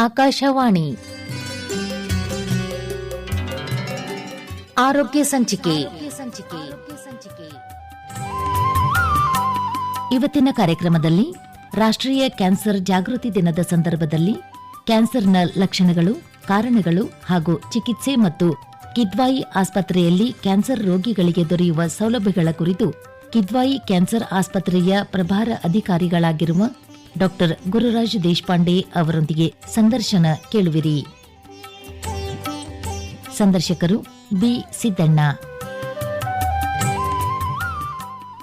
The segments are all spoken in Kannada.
ಆಕಾಶವಾಣಿ. ಆರೋಗ್ಯ ಸಂಚಿಕೆ. ಇವತ್ತಿನ ಕಾರ್ಯಕ್ರಮದಲ್ಲಿ ರಾಷ್ಟ್ರೀಯ ಕ್ಯಾನ್ಸರ್ ಜಾಗೃತಿ ದಿನದ ಸಂದರ್ಭದಲ್ಲಿ ಕ್ಯಾನ್ಸರ್ನ ಲಕ್ಷಣಗಳು, ಕಾರಣಗಳು ಹಾಗೂ ಚಿಕಿತ್ಸೆ ಮತ್ತು ಕಿದ್ವಾಯಿ ಆಸ್ಪತ್ರೆಯಲ್ಲಿ ಕ್ಯಾನ್ಸರ್ ರೋಗಿಗಳಿಗೆ ದೊರೆಯುವ ಸೌಲಭ್ಯಗಳ ಕುರಿತು ಕಿದ್ವಾಯಿ ಕ್ಯಾನ್ಸರ್ ಆಸ್ಪತ್ರೆಯ ಪ್ರಭಾರ ಅಧಿಕಾರಿಗಳಾಗಿರುವ ಡಾಕ್ಟರ್ ಗುರುರಾಜ್ ದೇಶಪಾಂಡೆ ಅವರೊಂದಿಗೆ ಸಂದರ್ಶನ ಕೇಳುವಿರಿ. ಸಂದರ್ಶಕರು ಬಿ ಸಿದ್ದಣ್ಣ.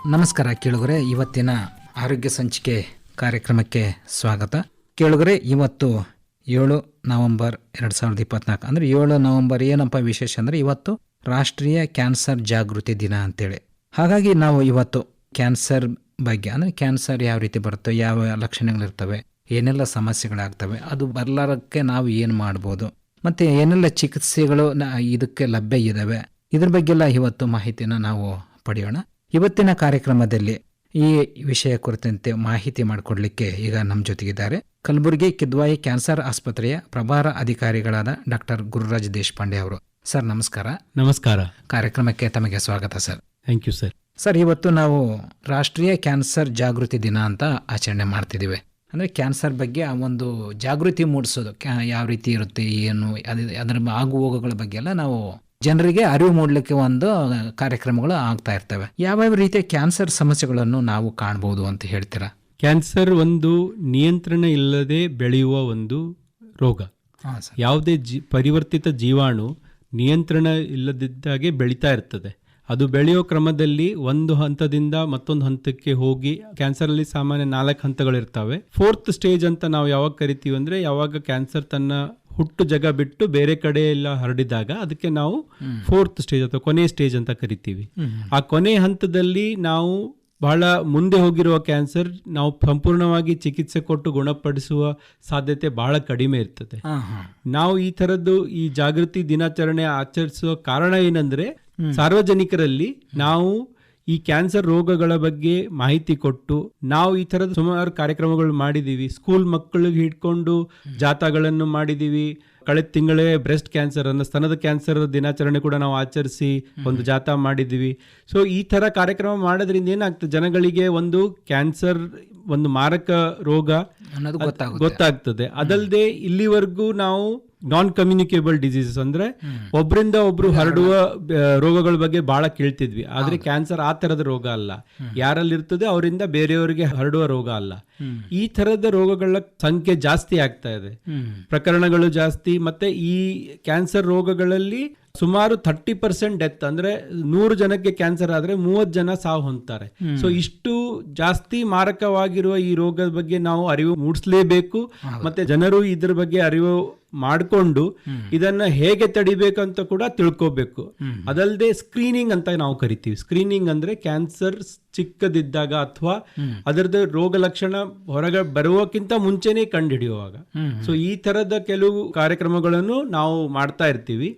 ನಮಸ್ಕಾರ ಕೇಳುಗರೆ, ಇವತ್ತಿನ ಆರೋಗ್ಯ ಸಂಚಿಕೆ ಕಾರ್ಯಕ್ರಮಕ್ಕೆ ಸ್ವಾಗತ. ಕೇಳುಗರೆ, ಇವತ್ತು ಏಳು ನವೆಂಬರ್ ಎರಡು ಸಾವಿರದ ಇಪ್ಪತ್ನಾಲ್ಕು, ಅಂದರೆ ಏಳು ನವೆಂಬರ್ ಏನಪ್ಪ ವಿಶೇಷ ಅಂದರೆ ಇವತ್ತು ರಾಷ್ಟ್ರೀಯ ಕ್ಯಾನ್ಸರ್ ಜಾಗೃತಿ ದಿನ ಅಂತೇಳಿ. ಹಾಗಾಗಿ ನಾವು ಇವತ್ತು ಕ್ಯಾನ್ಸರ್ ಬಗ್ಗೆ ಅಂದರೆ ಕ್ಯಾನ್ಸರ್ ಯಾವ ರೀತಿ ಬರುತ್ತೆ ಯಾವ ಲಕ್ಷಣಗಳಿರ್ತವೆ ಏನೆಲ್ಲ ಸಮಸ್ಯೆಗಳಾಗ್ತವೆ ಅದು ಬರಲಾರಕ್ಕೆ ನಾವು ಏನು ಮಾಡ್ಬೋದು ಮತ್ತು ಏನೆಲ್ಲ ಚಿಕಿತ್ಸೆಗಳು ಇದಕ್ಕೆ ಲಭ್ಯ ಇದ್ದಾವೆ ಇದ್ರ ಬಗ್ಗೆಲ್ಲ ಇವತ್ತು ಮಾಹಿತಿನ ನಾವು ಪಡೆಯೋಣ. ಇವತ್ತಿನ ಕಾರ್ಯಕ್ರಮದಲ್ಲಿ ಈ ವಿಷಯ ಕುರಿತಂತೆ ಮಾಹಿತಿ ಮಾಡಿಕೊಡ್ಲಿಕ್ಕೆ ಈಗ ನಮ್ಮ ಜೊತೆಗಿದ್ದಾರೆ ಕಲಬುರಗಿ ಕಿದ್ವಾಯಿ ಕ್ಯಾನ್ಸರ್ ಆಸ್ಪತ್ರೆಯ ಪ್ರಭಾರ ಅಧಿಕಾರಿಗಳಾದ ಡಾಕ್ಟರ್ ಗುರುರಾಜ್ ದೇಶಪಾಂಡೆ ಅವರು. ಸರ್ ನಮಸ್ಕಾರ. ನಮಸ್ಕಾರ. ಕಾರ್ಯಕ್ರಮಕ್ಕೆ ತಮಗೆ ಸ್ವಾಗತ sir. Thank you sir sir ಇವತ್ತು ನಾವು ರಾಷ್ಟ್ರೀಯ ಕ್ಯಾನ್ಸರ್ ಜಾಗೃತಿ ದಿನ ಅಂತ ಆಚರಣೆ ಮಾಡ್ತಿದ್ದೀವಿ. ಅಂದರೆ ಕ್ಯಾನ್ಸರ್ ಬಗ್ಗೆ ಆ ಒಂದು ಜಾಗೃತಿ ಮೂಡಿಸೋದು. ಯಾವ ರೀತಿ ಇರುತ್ತೆ ಏನು ಅದು ಅದರ ಆಗು ಹೋಗುಗಳ ಬಗ್ಗೆ ಎಲ್ಲ ನಾವು ಜನರಿಗೆ ಅರಿವು ಮೂಡಲಿಕ್ಕೆ ಒಂದು ಕಾರ್ಯಕ್ರಮಗಳು ಆಗ್ತಾ ಇರ್ತವೆ. ಯಾವ್ಯಾವ ರೀತಿಯ ಕ್ಯಾನ್ಸರ್ ಸಮಸ್ಯೆಗಳನ್ನು ನಾವು ಕಾಣ್ಬೋದು ಅಂತ ಹೇಳ್ತೀರಾ? ಕ್ಯಾನ್ಸರ್ ಒಂದು ನಿಯಂತ್ರಣ ಇಲ್ಲದೆ ಬೆಳೆಯುವ ಒಂದು ರೋಗ. ಯಾವುದೇ ಜಿ ಪರಿವರ್ತಿತ ಜೀವಾಣು ನಿಯಂತ್ರಣ ಇಲ್ಲದಿದ್ದಾಗೆ ಬೆಳೀತಾ ಇರ್ತದೆ. ಅದು ಬೆಳೆಯೋ ಕ್ರಮದಲ್ಲಿ ಒಂದು ಹಂತದಿಂದ ಮತ್ತೊಂದು ಹಂತಕ್ಕೆ ಹೋಗಿ ಕ್ಯಾನ್ಸರ್ ಅಲ್ಲಿ ಸಾಮಾನ್ಯ ನಾಲ್ಕು ಹಂತಗಳಿರ್ತವೆ. ಫೋರ್ತ್ ಸ್ಟೇಜ್ ಅಂತ ನಾವು ಯಾವಾಗ ಕರಿತೀವಿ ಅಂದ್ರೆ ಯಾವಾಗ ಕ್ಯಾನ್ಸರ್ ತನ್ನ ಹುಟ್ಟು ಜಗ ಬಿಟ್ಟು ಬೇರೆ ಕಡೆ ಎಲ್ಲ ಹರಡಿದಾಗ ಅದಕ್ಕೆ ನಾವು ಫೋರ್ತ್ ಸ್ಟೇಜ್ ಅಥವಾ ಕೊನೆ ಸ್ಟೇಜ್ ಅಂತ ಕರಿತೀವಿ. ಆ ಕೊನೆ ಹಂತದಲ್ಲಿ ನಾವು ಬಹಳ ಮುಂದೆ ಹೋಗಿರುವ ಕ್ಯಾನ್ಸರ್ ನಾವು ಸಂಪೂರ್ಣವಾಗಿ ಚಿಕಿತ್ಸೆ ಕೊಟ್ಟು ಗುಣಪಡಿಸುವ ಸಾಧ್ಯತೆ ಬಹಳ ಕಡಿಮೆ ಇರ್ತದೆ. ನಾವು ಈ ತರದ್ದು ಈ ಜಾಗೃತಿ ದಿನಾಚರಣೆ ಆಚರಿಸುವ ಕಾರಣ ಏನಂದ್ರೆ ಸಾರ್ವಜನಿಕರಲ್ಲಿ ನಾವು ಈ ಕ್ಯಾನ್ಸರ್ ರೋಗಗಳ ಬಗ್ಗೆ ಮಾಹಿತಿ ಕೊಟ್ಟು ನಾವು ಈ ತರದ ಸುಮಾರು ಕಾರ್ಯಕ್ರಮಗಳು ಮಾಡಿದೀವಿ ಸ್ಕೂಲ್ ಮಕ್ಕಳಿಗೆ ಹಿಡ್ಕೊಂಡು ಜಾಥಾಗಳನ್ನು ಮಾಡಿದೀವಿ ಕಳೆದ ತಿಂಗಳೇ ಬ್ರೆಸ್ಟ್ ಕ್ಯಾನ್ಸರ್ ಅನ್ನ ಸ್ತನದ ಕ್ಯಾನ್ಸರ್ ದಿನಾಚರಣೆ ಕೂಡ ನಾವು ಆಚರಿಸಿ ಒಂದು ಜಾಥಾ ಮಾಡಿದೀವಿ ಸೊ ಈ ತರ ಕಾರ್ಯಕ್ರಮ ಮಾಡೋದ್ರಿಂದ ಏನಾಗ್ತದೆ? ಜನಗಳಿಗೆ ಒಂದು ಕ್ಯಾನ್ಸರ್ ಒಂದು ಮಾರಕ ರೋಗ ಗೊತ್ತಾಗ್ತದೆ. ಅದಲ್ಲದೆ ಇಲ್ಲಿವರೆಗೂ ನಾವು ನಾನ್ ಕಮ್ಯುನಿಕೇಬಲ್ ಡಿಸೀಸಸ್ ಅಂದ್ರೆ ಒಬ್ಬರಿಂದ ಒಬ್ರು ಹರಡುವ ರೋಗಗಳ ಬಗ್ಗೆ ಬಹಳ ಕೇಳ್ತಿದ್ವಿ. ಆದ್ರೆ ಕ್ಯಾನ್ಸರ್ ಆ ತರದ ರೋಗ ಅಲ್ಲ. ಯಾರಲ್ಲಿ ಇರ್ತದೆ ಅವರಿಂದ ಬೇರೆಯವರಿಗೆ ಹರಡುವ ರೋಗ ಅಲ್ಲ. ಈ ತರದ ರೋಗಗಳ ಸಂಖ್ಯೆ ಜಾಸ್ತಿ ಆಗ್ತಾ ಇದೆ. ಪ್ರಕರಣಗಳು ಜಾಸ್ತಿ ಮತ್ತೆ ಈ ಕ್ಯಾನ್ಸರ್ ರೋಗಗಳಲ್ಲಿ ಸುಮಾರು ಥರ್ಟಿ ಪರ್ಸೆಂಟ್ ಡೆತ್ ಅಂದ್ರೆ ನೂರು ಜನಕ್ಕೆ ಕ್ಯಾನ್ಸರ್ ಆದ್ರೆ ಮೂವತ್ತು ಜನ ಸಾವು ಹೊಂದ್ತಾರೆ. ಸೊ ಇಷ್ಟು ಜಾಸ್ತಿ ಮಾರಕವಾಗಿರುವ ಈ ರೋಗದ ಬಗ್ಗೆ ನಾವು ಅರಿವು ಮೂಡಿಸ್ಲೇಬೇಕು. ಮತ್ತೆ ಜನರು ಇದ್ರ ಬಗ್ಗೆ ಅರಿವು ಮಾಡಿಕೊಂಡು ಇದನ್ನ ಹೇಗೆ ತಡಿಬೇಕಂತ ಕೂಡ ತಿಳ್ಕೋಬೇಕು. ಅದಲ್ಲದೆ ಸ್ಕ್ರೀನಿಂಗ್ ಅಂತ ನಾವು ಕರಿತೀವಿ. ಸ್ಕ್ರೀನಿಂಗ್ ಅಂದ್ರೆ ಕ್ಯಾನ್ಸರ್ ಚಿಕ್ಕದಿದ್ದಾಗ ಅಥವಾ ಅದರದ್ದು ರೋಗ ಲಕ್ಷಣ ಹೊರಗೆ ಬರುವಕ್ಕಿಂತ ಮುಂಚೆನೆ ಕಂಡುಹಿಡಿಯುವಾಗ. ಸೊ ಈ ತರದ ಕೆಲವು ಕಾರ್ಯಕ್ರಮಗಳನ್ನು ನಾವು ಮಾಡ್ತಾ ಇರ್ತೀವಿ.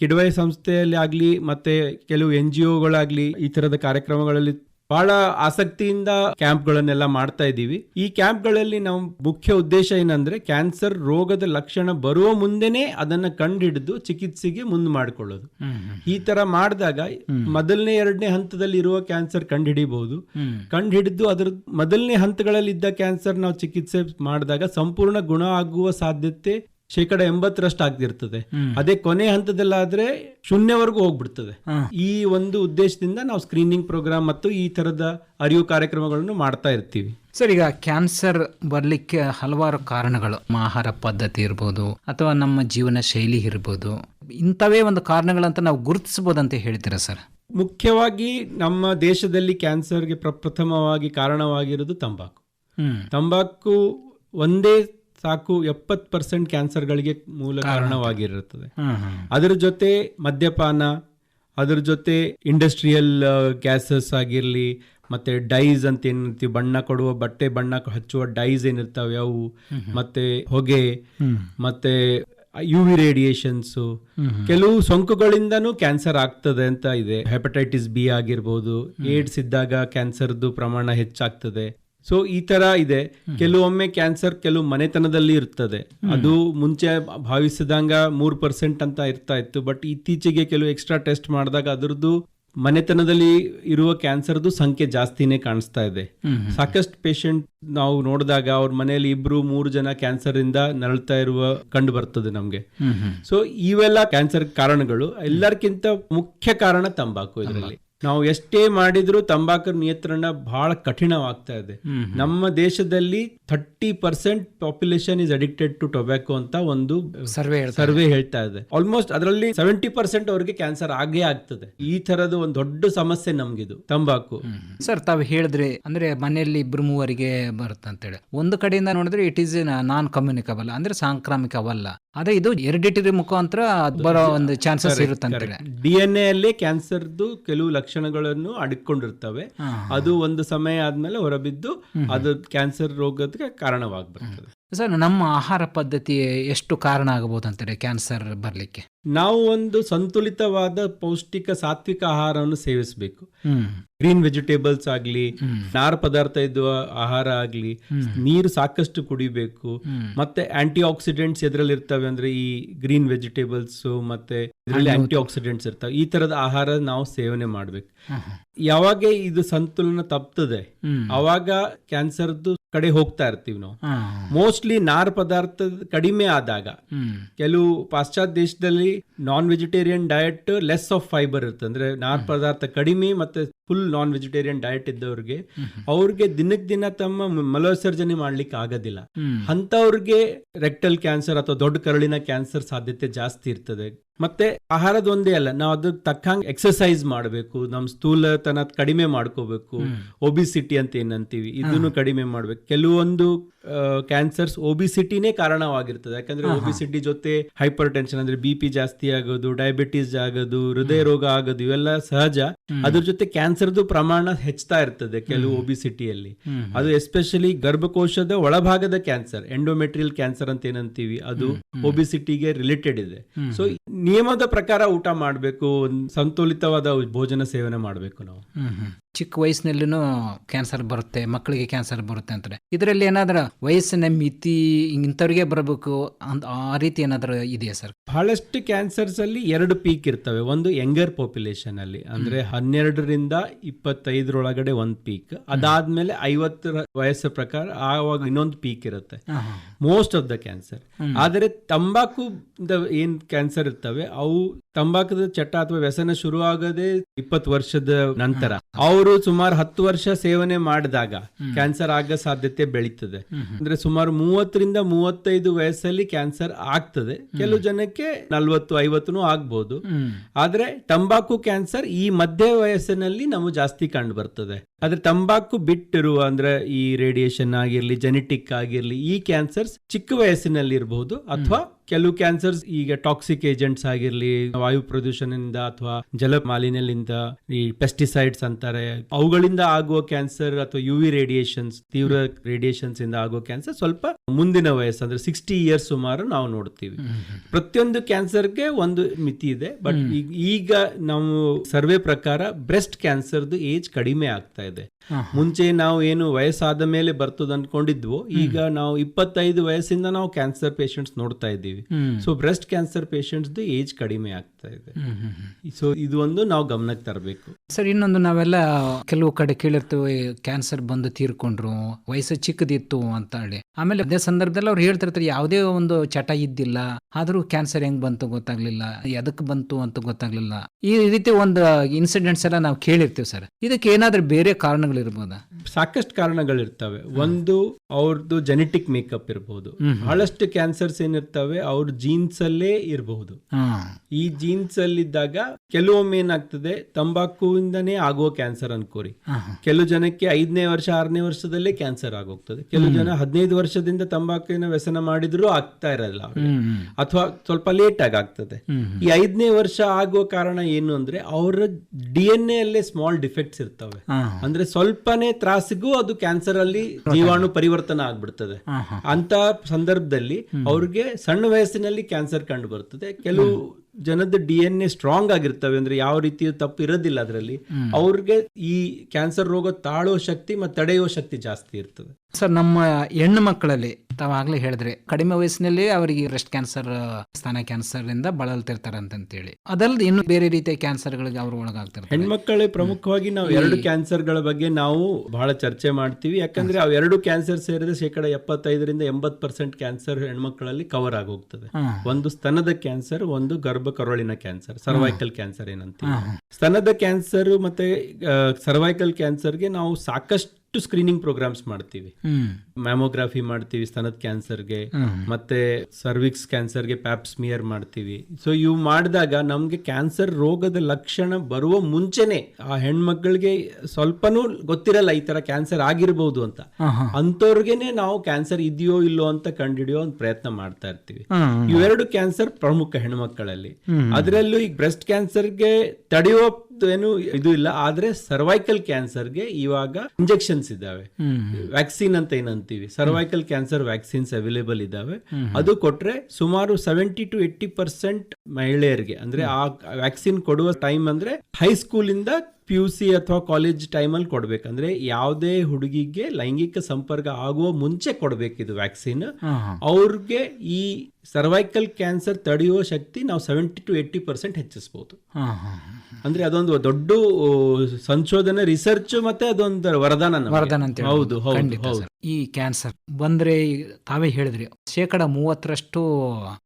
ಕಿಡವೈ ಸಂಸ್ಥೆಯಲ್ಲಿ ಆಗಲಿ ಮತ್ತೆ ಕೆಲವು ಎನ್ ಜಿ ಒಗಳಾಗ್ಲಿ ಈ ತರದ ಕಾರ್ಯಕ್ರಮಗಳಲ್ಲಿ ಬಹಳ ಆಸಕ್ತಿಯಿಂದ ಕ್ಯಾಂಪ್ಗಳನ್ನೆಲ್ಲ ಮಾಡ್ತಾ ಇದ್ದೀವಿ. ಈ ಕ್ಯಾಂಪ್ಗಳಲ್ಲಿ ನಾವು ಮುಖ್ಯ ಉದ್ದೇಶ ಏನಂದ್ರೆ ಕ್ಯಾನ್ಸರ್ ರೋಗದ ಲಕ್ಷಣ ಬರುವ ಮುಂದೆನೆ ಅದನ್ನ ಕಂಡುಹಿಡಿದು ಚಿಕಿತ್ಸೆಗೆ ಮುಂದೆ ಮಾಡಿಕೊಳ್ಳೋದು. ಈ ತರ ಮಾಡಿದಾಗ ಮೊದಲನೇ ಎರಡನೇ ಹಂತದಲ್ಲಿ ಇರುವ ಕ್ಯಾನ್ಸರ್ ಕಂಡುಹಿಡಿಬಹುದು ಕಂಡುಹಿಡಿದು ಅದರ ಮೊದಲನೇ ಹಂತಗಳಲ್ಲಿ ಇದ್ದ ಕ್ಯಾನ್ಸರ್ ನಾವು ಚಿಕಿತ್ಸೆ ಮಾಡಿದಾಗ ಸಂಪೂರ್ಣ ಗುಣ ಆಗುವ ಸಾಧ್ಯತೆ ಶೇಕಡ ಎಂಬತ್ತರಷ್ಟು ಆಗ್ತಿರ್ತದೆ. ಅದೇ ಕೊನೆ ಹಂತದಲ್ಲಾದ್ರೆ ಶೂನ್ಯವರೆಗೂ ಹೋಗ್ಬಿಡ್ತದೆ. ಈ ಒಂದು ಉದ್ದೇಶದಿಂದ ನಾವು ಸ್ಕ್ರೀನಿಂಗ್ ಪ್ರೋಗ್ರಾಮ್ ಮತ್ತು ಈ ತರದ ಅರಿವು ಕಾರ್ಯಕ್ರಮಗಳನ್ನು ಮಾಡ್ತಾ ಇರ್ತೀವಿ. ಸರ್ ಈಗ ಕ್ಯಾನ್ಸರ್ ಬರಲಿಕ್ಕೆ ಹಲವಾರು ಕಾರಣಗಳು. ಆಹಾರ ಪದ್ಧತಿ ಇರ್ಬೋದು ಅಥವಾ ನಮ್ಮ ಜೀವನ ಶೈಲಿ ಇರ್ಬೋದು. ಇಂಥವೇ ಒಂದು ಕಾರಣಗಳಂತ ನಾವು ಗುರುತಿಸ್ಬೋದಂತ ಹೇಳ್ತೀರಾ ಸರ್? ಮುಖ್ಯವಾಗಿ ನಮ್ಮ ದೇಶದಲ್ಲಿ ಕ್ಯಾನ್ಸರ್ಗೆ ಪ್ರಪ್ರಥಮವಾಗಿ ಕಾರಣವಾಗಿರೋದು ತಂಬಾಕು. ತಂಬಾಕು ಒಂದೇ ಸಾಕು ಎಪ್ಪತ್ ಪರ್ಸೆಂಟ್ ಕ್ಯಾನ್ಸರ್ಗಳಿಗೆ ಮೂಲ ಕಾರಣವಾಗಿರುತ್ತದೆ. ಅದರ ಜೊತೆ ಮದ್ಯಪಾನ ಅದ್ರ ಜೊತೆ ಇಂಡಸ್ಟ್ರಿಯಲ್ ಗ್ಯಾಸಸ್ ಆಗಿರಲಿ ಮತ್ತೆ ಡೈಸ್ ಅಂತ ಏನಿರ್ತೀವಿ ಬಣ್ಣ ಕೊಡುವ ಬಟ್ಟೆ ಬಣ್ಣ ಹಚ್ಚುವ ಡೈಸ್ ಏನಿರ್ತಾವೆ ಅವು ಮತ್ತೆ ಹೊಗೆ ಮತ್ತೆ ಯು ವಿ ರೇಡಿಯೇಷನ್ಸ್ ಕೆಲವು ಸೋಂಕುಗಳಿಂದನೂ ಕ್ಯಾನ್ಸರ್ ಆಗ್ತದೆ ಅಂತ ಇದೆ. ಹೆಪಟೈಟಿಸ್ ಬಿ ಆಗಿರ್ಬೋದು ಏಡ್ಸ್ ಇದ್ದಾಗ ಕ್ಯಾನ್ಸರ್ದು ಪ್ರಮಾಣ ಹೆಚ್ಚಾಗ್ತದೆ. ಸೊ ಈ ತರ ಇದೆ. ಕೆಲವೊಮ್ಮೆ ಕ್ಯಾನ್ಸರ್ ಕೆಲವು ಮನೆತನದಲ್ಲಿ ಇರ್ತದೆ. ಅದು ಮುಂಚೆ ಭಾವಿಸಿದಂಗ ಮೂರ್ ಪರ್ಸೆಂಟ್ ಅಂತ ಇರ್ತಾ ಇತ್ತು. ಬಟ್ ಇತ್ತೀಚೆಗೆ ಕೆಲವು ಎಕ್ಸ್ಟ್ರಾ ಟೆಸ್ಟ್ ಮಾಡಿದಾಗ ಅದರದ್ದು ಮನೆತನದಲ್ಲಿ ಇರುವ ಕ್ಯಾನ್ಸರ್ದು ಸಂಖ್ಯೆ ಜಾಸ್ತಿನೇ ಕಾಣಿಸ್ತಾ ಇದೆ. ಸಾಕಷ್ಟು ಪೇಷಂಟ್ ನಾವು ನೋಡಿದಾಗ ಅವ್ರ ಮನೆಯಲ್ಲಿ ಇಬ್ರು ಮೂರು ಜನ ಕ್ಯಾನ್ಸರ್ ಇಂದ ನರಳ್ತಾ ಇರುವ ಕಂಡು ಬರ್ತದೆ ನಮ್ಗೆ. ಸೊ ಇವೆಲ್ಲ ಕ್ಯಾನ್ಸರ್ ಕಾರಣಗಳು. ಎಲ್ಲರಿಗಿಂತ ಮುಖ್ಯ ಕಾರಣ ತಂಬಾಕು ಇದರಲ್ಲಿ. ನಾವು ಎಷ್ಟೇ ಮಾಡಿದ್ರು ತಂಬಾಕು ನಿಯಂತ್ರಣ ಬಹಳ ಕಠಿಣವಾಗ್ತಾ ಇದೆ. ನಮ್ಮ ದೇಶದಲ್ಲಿ thirty percent population is addicted to tobacco ಅಂತ ಒಂದು ಸರ್ವೆ ಸರ್ವೆ ಹೇಳ್ತಾ ಇದೆ. ಆಲ್ಮೋಸ್ಟ್ ಅದರಲ್ಲಿ ಸೆವೆಂಟಿ ಪರ್ಸೆಂಟ್ ಅವರಿಗೆ ಕ್ಯಾನ್ಸರ್ ಆಗೇ ಆಗ್ತದೆ. ಈ ತರದ ಒಂದು ದೊಡ್ಡ ಸಮಸ್ಯೆ ನಮ್ಗಿದು ತಂಬಾಕು. ಸರ್ ತಾವು ಹೇಳಿದ್ರೆ ಅಂದ್ರೆ ಮನೆಯಲ್ಲಿ ಇಬ್ರು ಮೂವರಿಗೆ ಬರುತ್ತೆ ಅಂತೇಳಿ ಒಂದು ಕಡೆಯಿಂದ ನೋಡಿದ್ರೆ ಇಟ್ ಈಸ್ ನಾನ್ ಕಮ್ಯುನಿಕಬಲ್ ಅಂದ್ರೆ ಸಾಂಕ್ರಾಮಿಕವಲ್ಲ. ಆದ್ರೆ ಇದು ಎರಿಡಿಟರಿ ಮುಖಾಂತರ ಬರೋ ಒಂದು ಚಾನ್ಸಸ್ ಇರುತ್ತೆ ಡಿ ಎನ್ ಎ ಅಲ್ಲೇ ಕ್ಯಾನ್ಸರ್ದು ಕೆಲವು ಲಕ್ಷಣಗಳನ್ನು ಅಡ್ಕೊಂಡಿರ್ತವೆ. ಅದು ಒಂದು ಸಮಯ ಆದ್ಮೇಲೆ ಹೊರಬಿದ್ದು ಅದು ಕ್ಯಾನ್ಸರ್ ರೋಗಕ್ಕೆ ಕಾರಣವಾಗ್ಬರ್ತದೆ. ಸರ್ ನಮ್ಮ ಆಹಾರ ಪದ್ಧತಿ ಎಷ್ಟು ಕಾರಣ ಆಗಬಹುದು ಅಂತಾರೆ ಕ್ಯಾನ್ಸರ್ ಬರಲಿಕ್ಕೆ? ನಾವು ಒಂದು ಸಂತುಲಿತವಾದ ಪೌಷ್ಟಿಕ ಸಾತ್ವಿಕ ಆಹಾರವನ್ನು ಸೇವಿಸಬೇಕು. ಗ್ರೀನ್ ವೆಜಿಟೇಬಲ್ಸ್ ಆಗಲಿ ನಾರ ಪದಾರ್ಥ ಇದ್ದ ಆಹಾರ ಆಗಲಿ ನೀರು ಸಾಕಷ್ಟು ಕುಡಿಬೇಕು. ಮತ್ತೆ ಆಂಟಿ ಆಕ್ಸಿಡೆಂಟ್ಸ್ ಎದ್ರಲ್ಲಿ ಇರ್ತವೆ ಅಂದ್ರೆ ಈ ಗ್ರೀನ್ ವೆಜಿಟೇಬಲ್ಸ್ ಮತ್ತೆ ಇದರಲ್ಲಿ ಆಂಟಿ ಆಕ್ಸಿಡೆಂಟ್ಸ್ ಇರ್ತವೆ. ಈ ತರದ ಆಹಾರ ನಾವು ಸೇವನೆ ಮಾಡ್ಬೇಕು. ಯಾವಾಗ ಇದು ಸಂತುಲನ ತಪ್ತದೆ ಅವಾಗ ಕ್ಯಾನ್ಸರ್ದು ಕಡೆ ಹೋಗ್ತಾ ಇರ್ತೀವಿ ನಾವು. ಮೋಸ್ಟ್ಲಿ ನಾರ್ ಪದಾರ್ಥ ಕಡಿಮೆ ಆದಾಗ ಕೆಲವು ಪಾಶ್ಚಾತ್ಯ ದೇಶದಲ್ಲಿ non vegetarian diet less of fibre ಇರುತ್ತೆ. ಅಂದ್ರೆ ನಾರ್ ಪದಾರ್ಥ ಕಡಿಮೆ ಮತ್ತೆ ಫುಲ್ ನಾನ್ ವೆಜಿಟೇರಿಯನ್ ಡಯಟ್ ಇದ್ದವ್ರಿಗೆ ಅವ್ರಿಗೆ ದಿನಕ್ಕೆ ದಿನ ತಮ್ಮ ಮಲವಿಸರ್ಜನೆ ಮಾಡ್ಲಿಕ್ಕೆ ಆಗೋದಿಲ್ಲ. ಅಂತವ್ರಿಗೆ ರೆಕ್ಟಲ್ ಕ್ಯಾನ್ಸರ್ ಅಥವಾ ದೊಡ್ಡ ಕರಳಿನ ಕ್ಯಾನ್ಸರ್ ಸಾಧ್ಯತೆ ಜಾಸ್ತಿ ಇರ್ತದೆ. ಮತ್ತೆ ಆಹಾರದ ಒಂದೇ ಅಲ್ಲ ನಾವು ಅದ್ರ ತಕ್ಕಂಗೆ ಎಕ್ಸರ್ಸೈಸ್ ಮಾಡಬೇಕು ನಮ್ ಸ್ಥೂಲತನ ಕಡಿಮೆ ಮಾಡ್ಕೋಬೇಕು ಒಬಿಸಿಟಿ ಅಂತ ಏನಂತೀವಿ ಇದನ್ನು ಕಡಿಮೆ ಮಾಡ್ಬೇಕು. ಕೆಲವೊಂದು ಕ್ಯಾನ್ಸರ್ಸ್ ಒಬಿಸಿಟಿನೇ ಕಾರಣವಾಗಿರ್ತದೆ. ಯಾಕಂದ್ರೆ ಒಬಿಸಿಟಿ ಜೊತೆ ಹೈಪರ್ ಟೆನ್ಷನ್ ಅಂದ್ರೆ ಬಿ ಪಿ ಜಾಸ್ತಿ ಆಗೋದು ಡಯಾಬಿಟಿಸ್ ಆಗೋದು ಹೃದಯ ರೋಗ ಆಗೋದು ಇವೆಲ್ಲ ಸಹಜ. ಅದ್ರ ಜೊತೆ ಕ್ಯಾನ್ಸರ್ದು ಪ್ರಮಾಣ ಹೆಚ್ಚತಾ ಇರ್ತದೆ ಕೆಲವು ಒಬಿಸಿಟಿಯಲ್ಲಿ ಅದು ಎಸ್ಪೆಷಲಿ ಗರ್ಭಕೋಶದ ಒಳಭಾಗದ ಕ್ಯಾನ್ಸರ್ ಎಂಡೋಮೆಟ್ರಿಯಲ್ ಕ್ಯಾನ್ಸರ್ ಅಂತ ಏನಂತೀವಿ ಅದು ಒಬಿಸಿಟಿಗೆ ರಿಲೇಟೆಡ್ ಇದೆ. ಸೊ ನಿಯಮದ ಪ್ರಕಾರ ಊಟ ಮಾಡಬೇಕು ಸಂತುಲಿತವಾದ ಭೋಜನ ಸೇವನೆ ಮಾಡಬೇಕು ನಾವು. ಚಿಕ್ಕ ವಯಸ್ಸಿನಲ್ಲೂ ಕ್ಯಾನ್ಸರ್ ಬರುತ್ತೆ ಮಕ್ಕಳಿಗೆ ಕ್ಯಾನ್ಸರ್ ಬರುತ್ತೆ ಅಂತಾರೆ. ಇದರಲ್ಲಿ ಏನಾದ್ರೂ ವಯಸ್ಸಿನ ಮಿತಿ ಇಂಥವ್ರಿಗೆ ಬರಬೇಕು ಅಂತ ಆ ರೀತಿ ಏನಾದ್ರೂ ಇದೆಯಾ ಸರ್? ಬಹಳಷ್ಟು ಕ್ಯಾನ್ಸರ್ಸ್ ಅಲ್ಲಿ ಎರಡು ಪೀಕ್ ಇರ್ತವೆ. ಒಂದು ಯಂಗರ್ ಪಾಪ್ಯುಲೇಷನ್ ಅಲ್ಲಿ ಅಂದ್ರೆ ಹನ್ನೆರಡರಿಂದ ಇಪ್ಪತ್ತೈದರೊಳಗಡೆ ಒಂದ್ ಪೀಕ್ ಅದಾದ್ಮೇಲೆ ಐವತ್ತರ ವಯಸ್ಸು ಪ್ರಕಾರ ಆವಾಗ ಇನ್ನೊಂದು ಪೀಕ್ ಇರುತ್ತೆ. ಮೋಸ್ಟ್ ಆಫ್ ದ ಕ್ಯಾನ್ಸರ್ ಆದರೆ ತಂಬಾಕು ಏನ್ ಕ್ಯಾನ್ಸರ್ ಇರ್ತವೆ ಅವು ತಂಬಾಕದ ಚಟ ಅಥವಾ ವ್ಯಸನ ಶುರು ಆಗದೆ ಇಪ್ಪತ್ತು ವರ್ಷದ ನಂತರ. ಅವರು ಸುಮಾರು ಹತ್ತು ವರ್ಷ ಸೇವನೆ ಮಾಡಿದಾಗ ಕ್ಯಾನ್ಸರ್ ಆಗೋ ಸಾಧ್ಯತೆ ಬೆಳೀತದೆ. ಅಂದ್ರೆ ಸುಮಾರು ಮೂವತ್ತರಿಂದ ಮೂವತ್ತೈದು ವಯಸ್ಸಲ್ಲಿ ಕ್ಯಾನ್ಸರ್ ಆಗ್ತದೆ. ಕೆಲವು ಜನಕ್ಕೆ ನಲ್ವತ್ತು ಐವತ್ತು ಆಗ್ಬಹುದು ಆದ್ರೆ ತಂಬಾಕು ಕ್ಯಾನ್ಸರ್ ಈ ಮಧ್ಯ ವಯಸ್ಸಿನಲ್ಲಿ ನಮಗೆ ಜಾಸ್ತಿ ಕಂಡು ಬರ್ತದೆ. ಆದ್ರೆ ತಂಬಾಕು ಬಿಟ್ಟಿರುವ ಅಂದ್ರೆ ಈ ರೇಡಿಯೇಷನ್ ಆಗಿರ್ಲಿ ಜೆನೆಟಿಕ್ ಆಗಿರ್ಲಿ ಈ ಕ್ಯಾನ್ಸರ್ಸ್ ಚಿಕ್ಕ ವಯಸ್ಸಿನಲ್ಲಿ ಇರಬಹುದು ಅಥವಾ ಕೆಲವು ಕ್ಯಾನ್ಸರ್ಸ್ ಈಗ ಟಾಕ್ಸಿಕ್ ಏಜೆಂಟ್ಸ್ ಆಗಿರ್ಲಿ ವಾಯು ಪ್ರದೂಷಣದಿಂದ ಅಥವಾ ಜಲ ಮಾಲಿನ್ಯದಿಂದ ಈ ಪೆಸ್ಟಿಸೈಡ್ಸ್ ಅಂತಾರೆ. ಅವುಗಳಿಂದ ಆಗುವ ಕ್ಯಾನ್ಸರ್ ಅಥವಾ ಯು ವಿ ರೇಡಿಯೇಷನ್ಸ್ ತೀವ್ರ ರೇಡಿಯೇಷನ್ಸ್ ಇಂದ ಆಗುವ ಕ್ಯಾನ್ಸರ್ ಸ್ವಲ್ಪ ಮುಂದಿನ ವಯಸ್ಸು ಅಂದ್ರೆ ಸಿಕ್ಸ್ಟಿ ಇಯರ್ಸ್ ಸುಮಾರು ನಾವು ನೋಡ್ತೀವಿ. ಪ್ರತಿಯೊಂದು ಕ್ಯಾನ್ಸರ್ಗೆ ಒಂದು ಮಿತಿ ಇದೆ. ಬಟ್ ಈಗ ನಾವು ಸರ್ವೆ ಪ್ರಕಾರ ಬ್ರೆಸ್ಟ್ ಕ್ಯಾನ್ಸರ್ದು ಏಜ್ ಕಡಿಮೆ ಆಗ್ತಾ ಇದೆ. ಮುಂಚೆ ನಾವು ಏನು ವಯಸ್ಸಾದ ಮೇಲೆ ಬರ್ತದ ಅನ್ಕೊಂಡಿದ್ವು ಈಗ ನಾವು ಇಪ್ಪತ್ತೈದು ವಯಸ್ಸಿಂದ ನಾವು ಕ್ಯಾನ್ಸರ್ ಪೇಷಂಟ್ಸ್ ನೋಡ್ತಾ ಇದ್ದೀವಿ. So breast cancer patients age ಕಡಿಮೆ ಆಗ್ತಾ ಇದೆ. ಸೊ ಇದು ಒಂದು ನಾವು ಗಮನಕ್ಕೆ ತರಬೇಕು. ಸರ್ ಇನ್ನೊಂದು ನಾವೆಲ್ಲ ಕೆಲವು ಕಡೆ ಕೇಳಿರ್ತೇವೆ ಕ್ಯಾನ್ಸರ್ ಬಂದು ತೀರ್ಕೊಂಡ್ರು ವಯಸ್ಸು ಚಿಕ್ಕದಿತ್ತು ಅಂತ ಹೇಳಿ. ಆಮೇಲೆ ಅದೇ ಸಂದರ್ಭದಲ್ಲಿ ಅವ್ರು ಹೇಳ್ತಿರ್ತಾರೆ ಯಾವುದೇ ಒಂದು ಚಟ ಇದ್ದಿಲ್ಲ ಆದ್ರೂ ಕ್ಯಾನ್ಸರ್ ಹೆಂಗ್ ಬಂತು ಗೊತ್ತಾಗ್ಲಿಲ್ಲ ಎದಕ್ ಬಂತು ಅಂತ ಗೊತ್ತಾಗ್ಲಿಲ್ಲ. ಈ ರೀತಿ ಒಂದು ಇನ್ಸಿಡೆಂಟ್ಸ್ ಎಲ್ಲ ನಾವು ಕೇಳಿರ್ತೀವಿ ಸರ್. ಇದಕ್ಕೆ ಏನಾದ್ರೂ ಬೇರೆ ಕಾರಣಗಳಿರ್ಬೋದಾ ಸಾಕಷ್ಟು ಕಾರಣಗಳಿರ್ತವೆ. ಒಂದು ಅವ್ರದ್ದು ಜೆನೆಟಿಕ್ ಮೇಕಪ್ ಇರಬಹುದು ಬಹಳಷ್ಟು ಕ್ಯಾನ್ಸರ್ಸ್ ಏನಿರ್ತವೆ ಅವ್ರ ಜೀನ್ಸ್ ಅಲ್ಲೇ ಇರಬಹುದು ಈ ಜೀನ್ಸ್ ಅಲ್ಲಿದ್ದಾಗ ಕೆಲವೊಮ್ಮೆ ಏನಾಗ್ತದೆ ತಂಬಾಕುವಿಂದನೇ ಆಗುವ ಕ್ಯಾನ್ಸರ್ ಅನ್ಕೋರಿ. ಕೆಲವು ಜನಕ್ಕೆ ಐದನೇ ವರ್ಷ ಆರನೇ ವರ್ಷದಲ್ಲೇ ಕ್ಯಾನ್ಸರ್ ಆಗೋಗ್ತದೆ. ಕೆಲವು ಜನ ಹದಿನೈದು ವರ್ಷದಿಂದ ತಂಬಾಕಿನ ವ್ಯಸನ ಮಾಡಿದ್ರು ಆಗ್ತಾ ಇರಲ್ಲ ಅಥವಾ ಸ್ವಲ್ಪ ಲೇಟ್ ಆಗಿ ಆಗ್ತದೆ. ಈ ಐದನೇ ವರ್ಷ ಆಗುವ ಕಾರಣ ಏನು ಅಂದ್ರೆ ಅವರ ಡಿ ಎನ್ ಎ ಅಲ್ಲೇ ಸ್ಮಾಲ್ ಡಿಫೆಕ್ಟ್ಸ್ ಇರ್ತವೆ ಅಂದ್ರೆ ಸ್ವಲ್ಪನೇ ತ್ರಾಸಿಗೂ ಅದು ಕ್ಯಾನ್ಸರ್ ಅಲ್ಲಿ ಜೀವಾಣು ಪರಿವರ್ತನ ಆಗ್ಬಿಡ್ತದೆ. ಅಂತ ಸಂದರ್ಭದಲ್ಲಿ ಅವ್ರಿಗೆ ಸಣ್ಣ ವಯಸ್ಸಿನಲ್ಲಿ ಕ್ಯಾನ್ಸರ್ ಕಂಡು ಬರ್ತದೆ. ಕೆಲವು ಜನದ ಡಿ ಎನ್ ಎ ಸ್ಟ್ರಾಂಗ್ ಆಗಿರ್ತವೆ ಅಂದ್ರೆ ಯಾವ ರೀತಿಯ ತಪ್ಪು ಇರೋದಿಲ್ಲ ಅದರಲ್ಲಿ. ಅವ್ರಿಗೆ ಈ ಕ್ಯಾನ್ಸರ್ ರೋಗ ತಾಳೋ ಶಕ್ತಿ ಮತ್ತು ತಡೆಯುವ ಶಕ್ತಿ ಜಾಸ್ತಿ ಇರ್ತದೆ. ಸರ್ ನಮ್ಮ ಹೆಣ್ಣು ಮಕ್ಕಳಲ್ಲಿ ತಾವಾಗಲೇ ಹೇಳಿದ್ರೆ ಕಡಿಮೆ ವಯಸ್ಸಿನಲ್ಲಿ ಅವರಿಗೆ ಬ್ರೆಸ್ಟ್ ಕ್ಯಾನ್ಸರ್ ಸ್ತನ ಕ್ಯಾನ್ಸರ್ ಇಂದ ಬಳಲ್ತಿರ್ತಾರೆ ಹೇಳಿ ಅದಲ್ಲದೆ ಇನ್ನು ಬೇರೆ ರೀತಿಯ ಕ್ಯಾನ್ಸರ್ಗಳಿಗೆ ಅವರು ಒಳಗಾಗ್ತಾರೆ ಹೆಣ್ಮಕ್ಕಳೇ ಪ್ರಮುಖವಾಗಿ ನಾವು ಎರಡು ಕ್ಯಾನ್ಸರ್ಗಳ ಬಗ್ಗೆ ನಾವು ಬಹಳ ಚರ್ಚೆ ಮಾಡ್ತೀವಿ. ಯಾಕಂದ್ರೆ ಅವ್ ಎರಡು ಕ್ಯಾನ್ಸರ್ ಸೇರಿದ್ರೆ ಶೇಕಡ ಎಪ್ಪತ್ತೈದರಿಂದ ಎಂಬತ್ ಪರ್ಸೆಂಟ್ ಕ್ಯಾನ್ಸರ್ ಹೆಣ್ಮಕ್ಕಳಲ್ಲಿ ಕವರ್ ಆಗೋಗ್ತದೆ. ಒಂದು ಸ್ತನದ ಕ್ಯಾನ್ಸರ್ ಒಂದು ಗರ್ಭ ಕರುಳಿನ ಕ್ಯಾನ್ಸರ್ ಸರ್ವೈಕಲ್ ಕ್ಯಾನ್ಸರ್ ಏನಂತ ಸ್ತನದ ಕ್ಯಾನ್ಸರ್ ಮತ್ತೆ ಸರ್ವೈಕಲ್ ಕ್ಯಾನ್ಸರ್ಗೆ ನಾವು ಸಾಕಷ್ಟು ಸ್ಕ್ರೀನಿಂಗ್ ಪ್ರೋಗ್ರಾಮ್ಸ್ ಮಾಡ್ತೀವಿ? ಮ್ಯಾಮೋಗ್ರಾಫಿ ಮ್ಯಾಮೋಗ್ರಫಿ ಮಾಡ್ತೀವಿ ಸ್ತನದ ಕ್ಯಾನ್ಸರ್ಗೆ ಮತ್ತೆ ಸರ್ವಿಕ್ಸ್ ಕ್ಯಾನ್ಸರ್ಗೆ ಪ್ಯಾಪ್ಸ್ಮಿಯರ್ ಮಾಡ್ತೀವಿ. ಸೊ ಇವು ಮಾಡಿದಾಗ ನಮ್ಗೆ ಕ್ಯಾನ್ಸರ್ ರೋಗದ ಲಕ್ಷಣ ಬರುವ ಮುಂಚೆನೆ ಆ ಹೆಣ್ಮಕ್ಳಿಗೆ ಸ್ವಲ್ಪನೂ ಗೊತ್ತಿರಲ್ಲ ಈ ತರ ಕ್ಯಾನ್ಸರ್ ಆಗಿರ್ಬೋದು ಅಂತ. ಅಂಥವ್ರಿಗೆನೆ ನಾವು ಕ್ಯಾನ್ಸರ್ ಇದೆಯೋ ಇಲ್ಲೋ ಅಂತ ಕಂಡುಹಿಡಿಯೋ ಒಂದು ಪ್ರಯತ್ನ ಮಾಡ್ತಾ ಇರ್ತೀವಿ. ಇವೆರಡು ಕ್ಯಾನ್ಸರ್ ಪ್ರಮುಖ ಹೆಣ್ಮಕ್ಕಳಲ್ಲಿ ಅದರಲ್ಲೂ ಈಗ ಬ್ರೆಸ್ಟ್ ಕ್ಯಾನ್ಸರ್ಗೆ ತಡೆಯುವ ಏನು ಇದು ಇಲ್ಲ. ಆದ್ರೆ ಸರ್ವೈಕಲ್ ಕ್ಯಾನ್ಸರ್ಗೆ ಇವಾಗ ಇಂಜೆಕ್ಷನ್ಸ್ ಇದಾವೆ ವ್ಯಾಕ್ಸಿನ್ ಅಂತ ಏನಂತೀವಿ? ಸರ್ವೈಕಲ್ ಕ್ಯಾನ್ಸರ್ ವ್ಯಾಕ್ಸಿನ್ಸ್ ಅವೈಲೇಬಲ್ ಇದಾವೆ ಅದು ಕೊಟ್ರೆ ಸುಮಾರು ಸೆವೆಂಟಿ ಟು ಏಟಿ ಪರ್ಸೆಂಟ್ ಮಹಿಳೆಯರಿಗೆ ಅಂದ್ರೆ ಆ ವ್ಯಾಕ್ಸಿನ್ ಕೊಡುವ ಟೈಮ್ ಅಂದ್ರೆ ಹೈಸ್ಕೂಲ್ ಇಂದ ಪಿ ಯು ಸಿ ಅಥವಾ ಕಾಲೇಜ್ ಟೈಮಲ್ಲಿ ಕೊಡ್ಬೇಕಂದ್ರೆ ಯಾವುದೇ ಹುಡುಗಿಗೆ ಲೈಂಗಿಕ ಸಂಪರ್ಕ ಆಗುವ ಮುಂಚೆ ಕೊಡ್ಬೇಕಿದು ವ್ಯಾಕ್ಸಿನ್ ಅವ್ರಿಗೆ ಈ ಸರ್ವೈಕಲ್ ಕ್ಯಾನ್ಸರ್ ತಡೆಯುವ ಶಕ್ತಿ ನಾವು ಸೆವೆಂಟಿ ಟು ಏಯ್ಟಿ ಪರ್ಸೆಂಟ್ ಹೆಚ್ಚಿಸ್ಬೋದು. ಅಂದ್ರೆ ಅದೊಂದು ದೊಡ್ಡ ಸಂಶೋಧನೆ ರಿಸರ್ಚ್ ಮತ್ತೆ ಅದೊಂದು ವರದಾನ. ವರದಾನ ಅಂತ ಹೌದು ಹೌದು. ಈ ಕ್ಯಾನ್ಸರ್ ಬಂದ್ರೆ ತಾವೇ ಹೇಳಿದ್ರಿ ಶೇಕಡ ಮೂವತ್ತರಷ್ಟು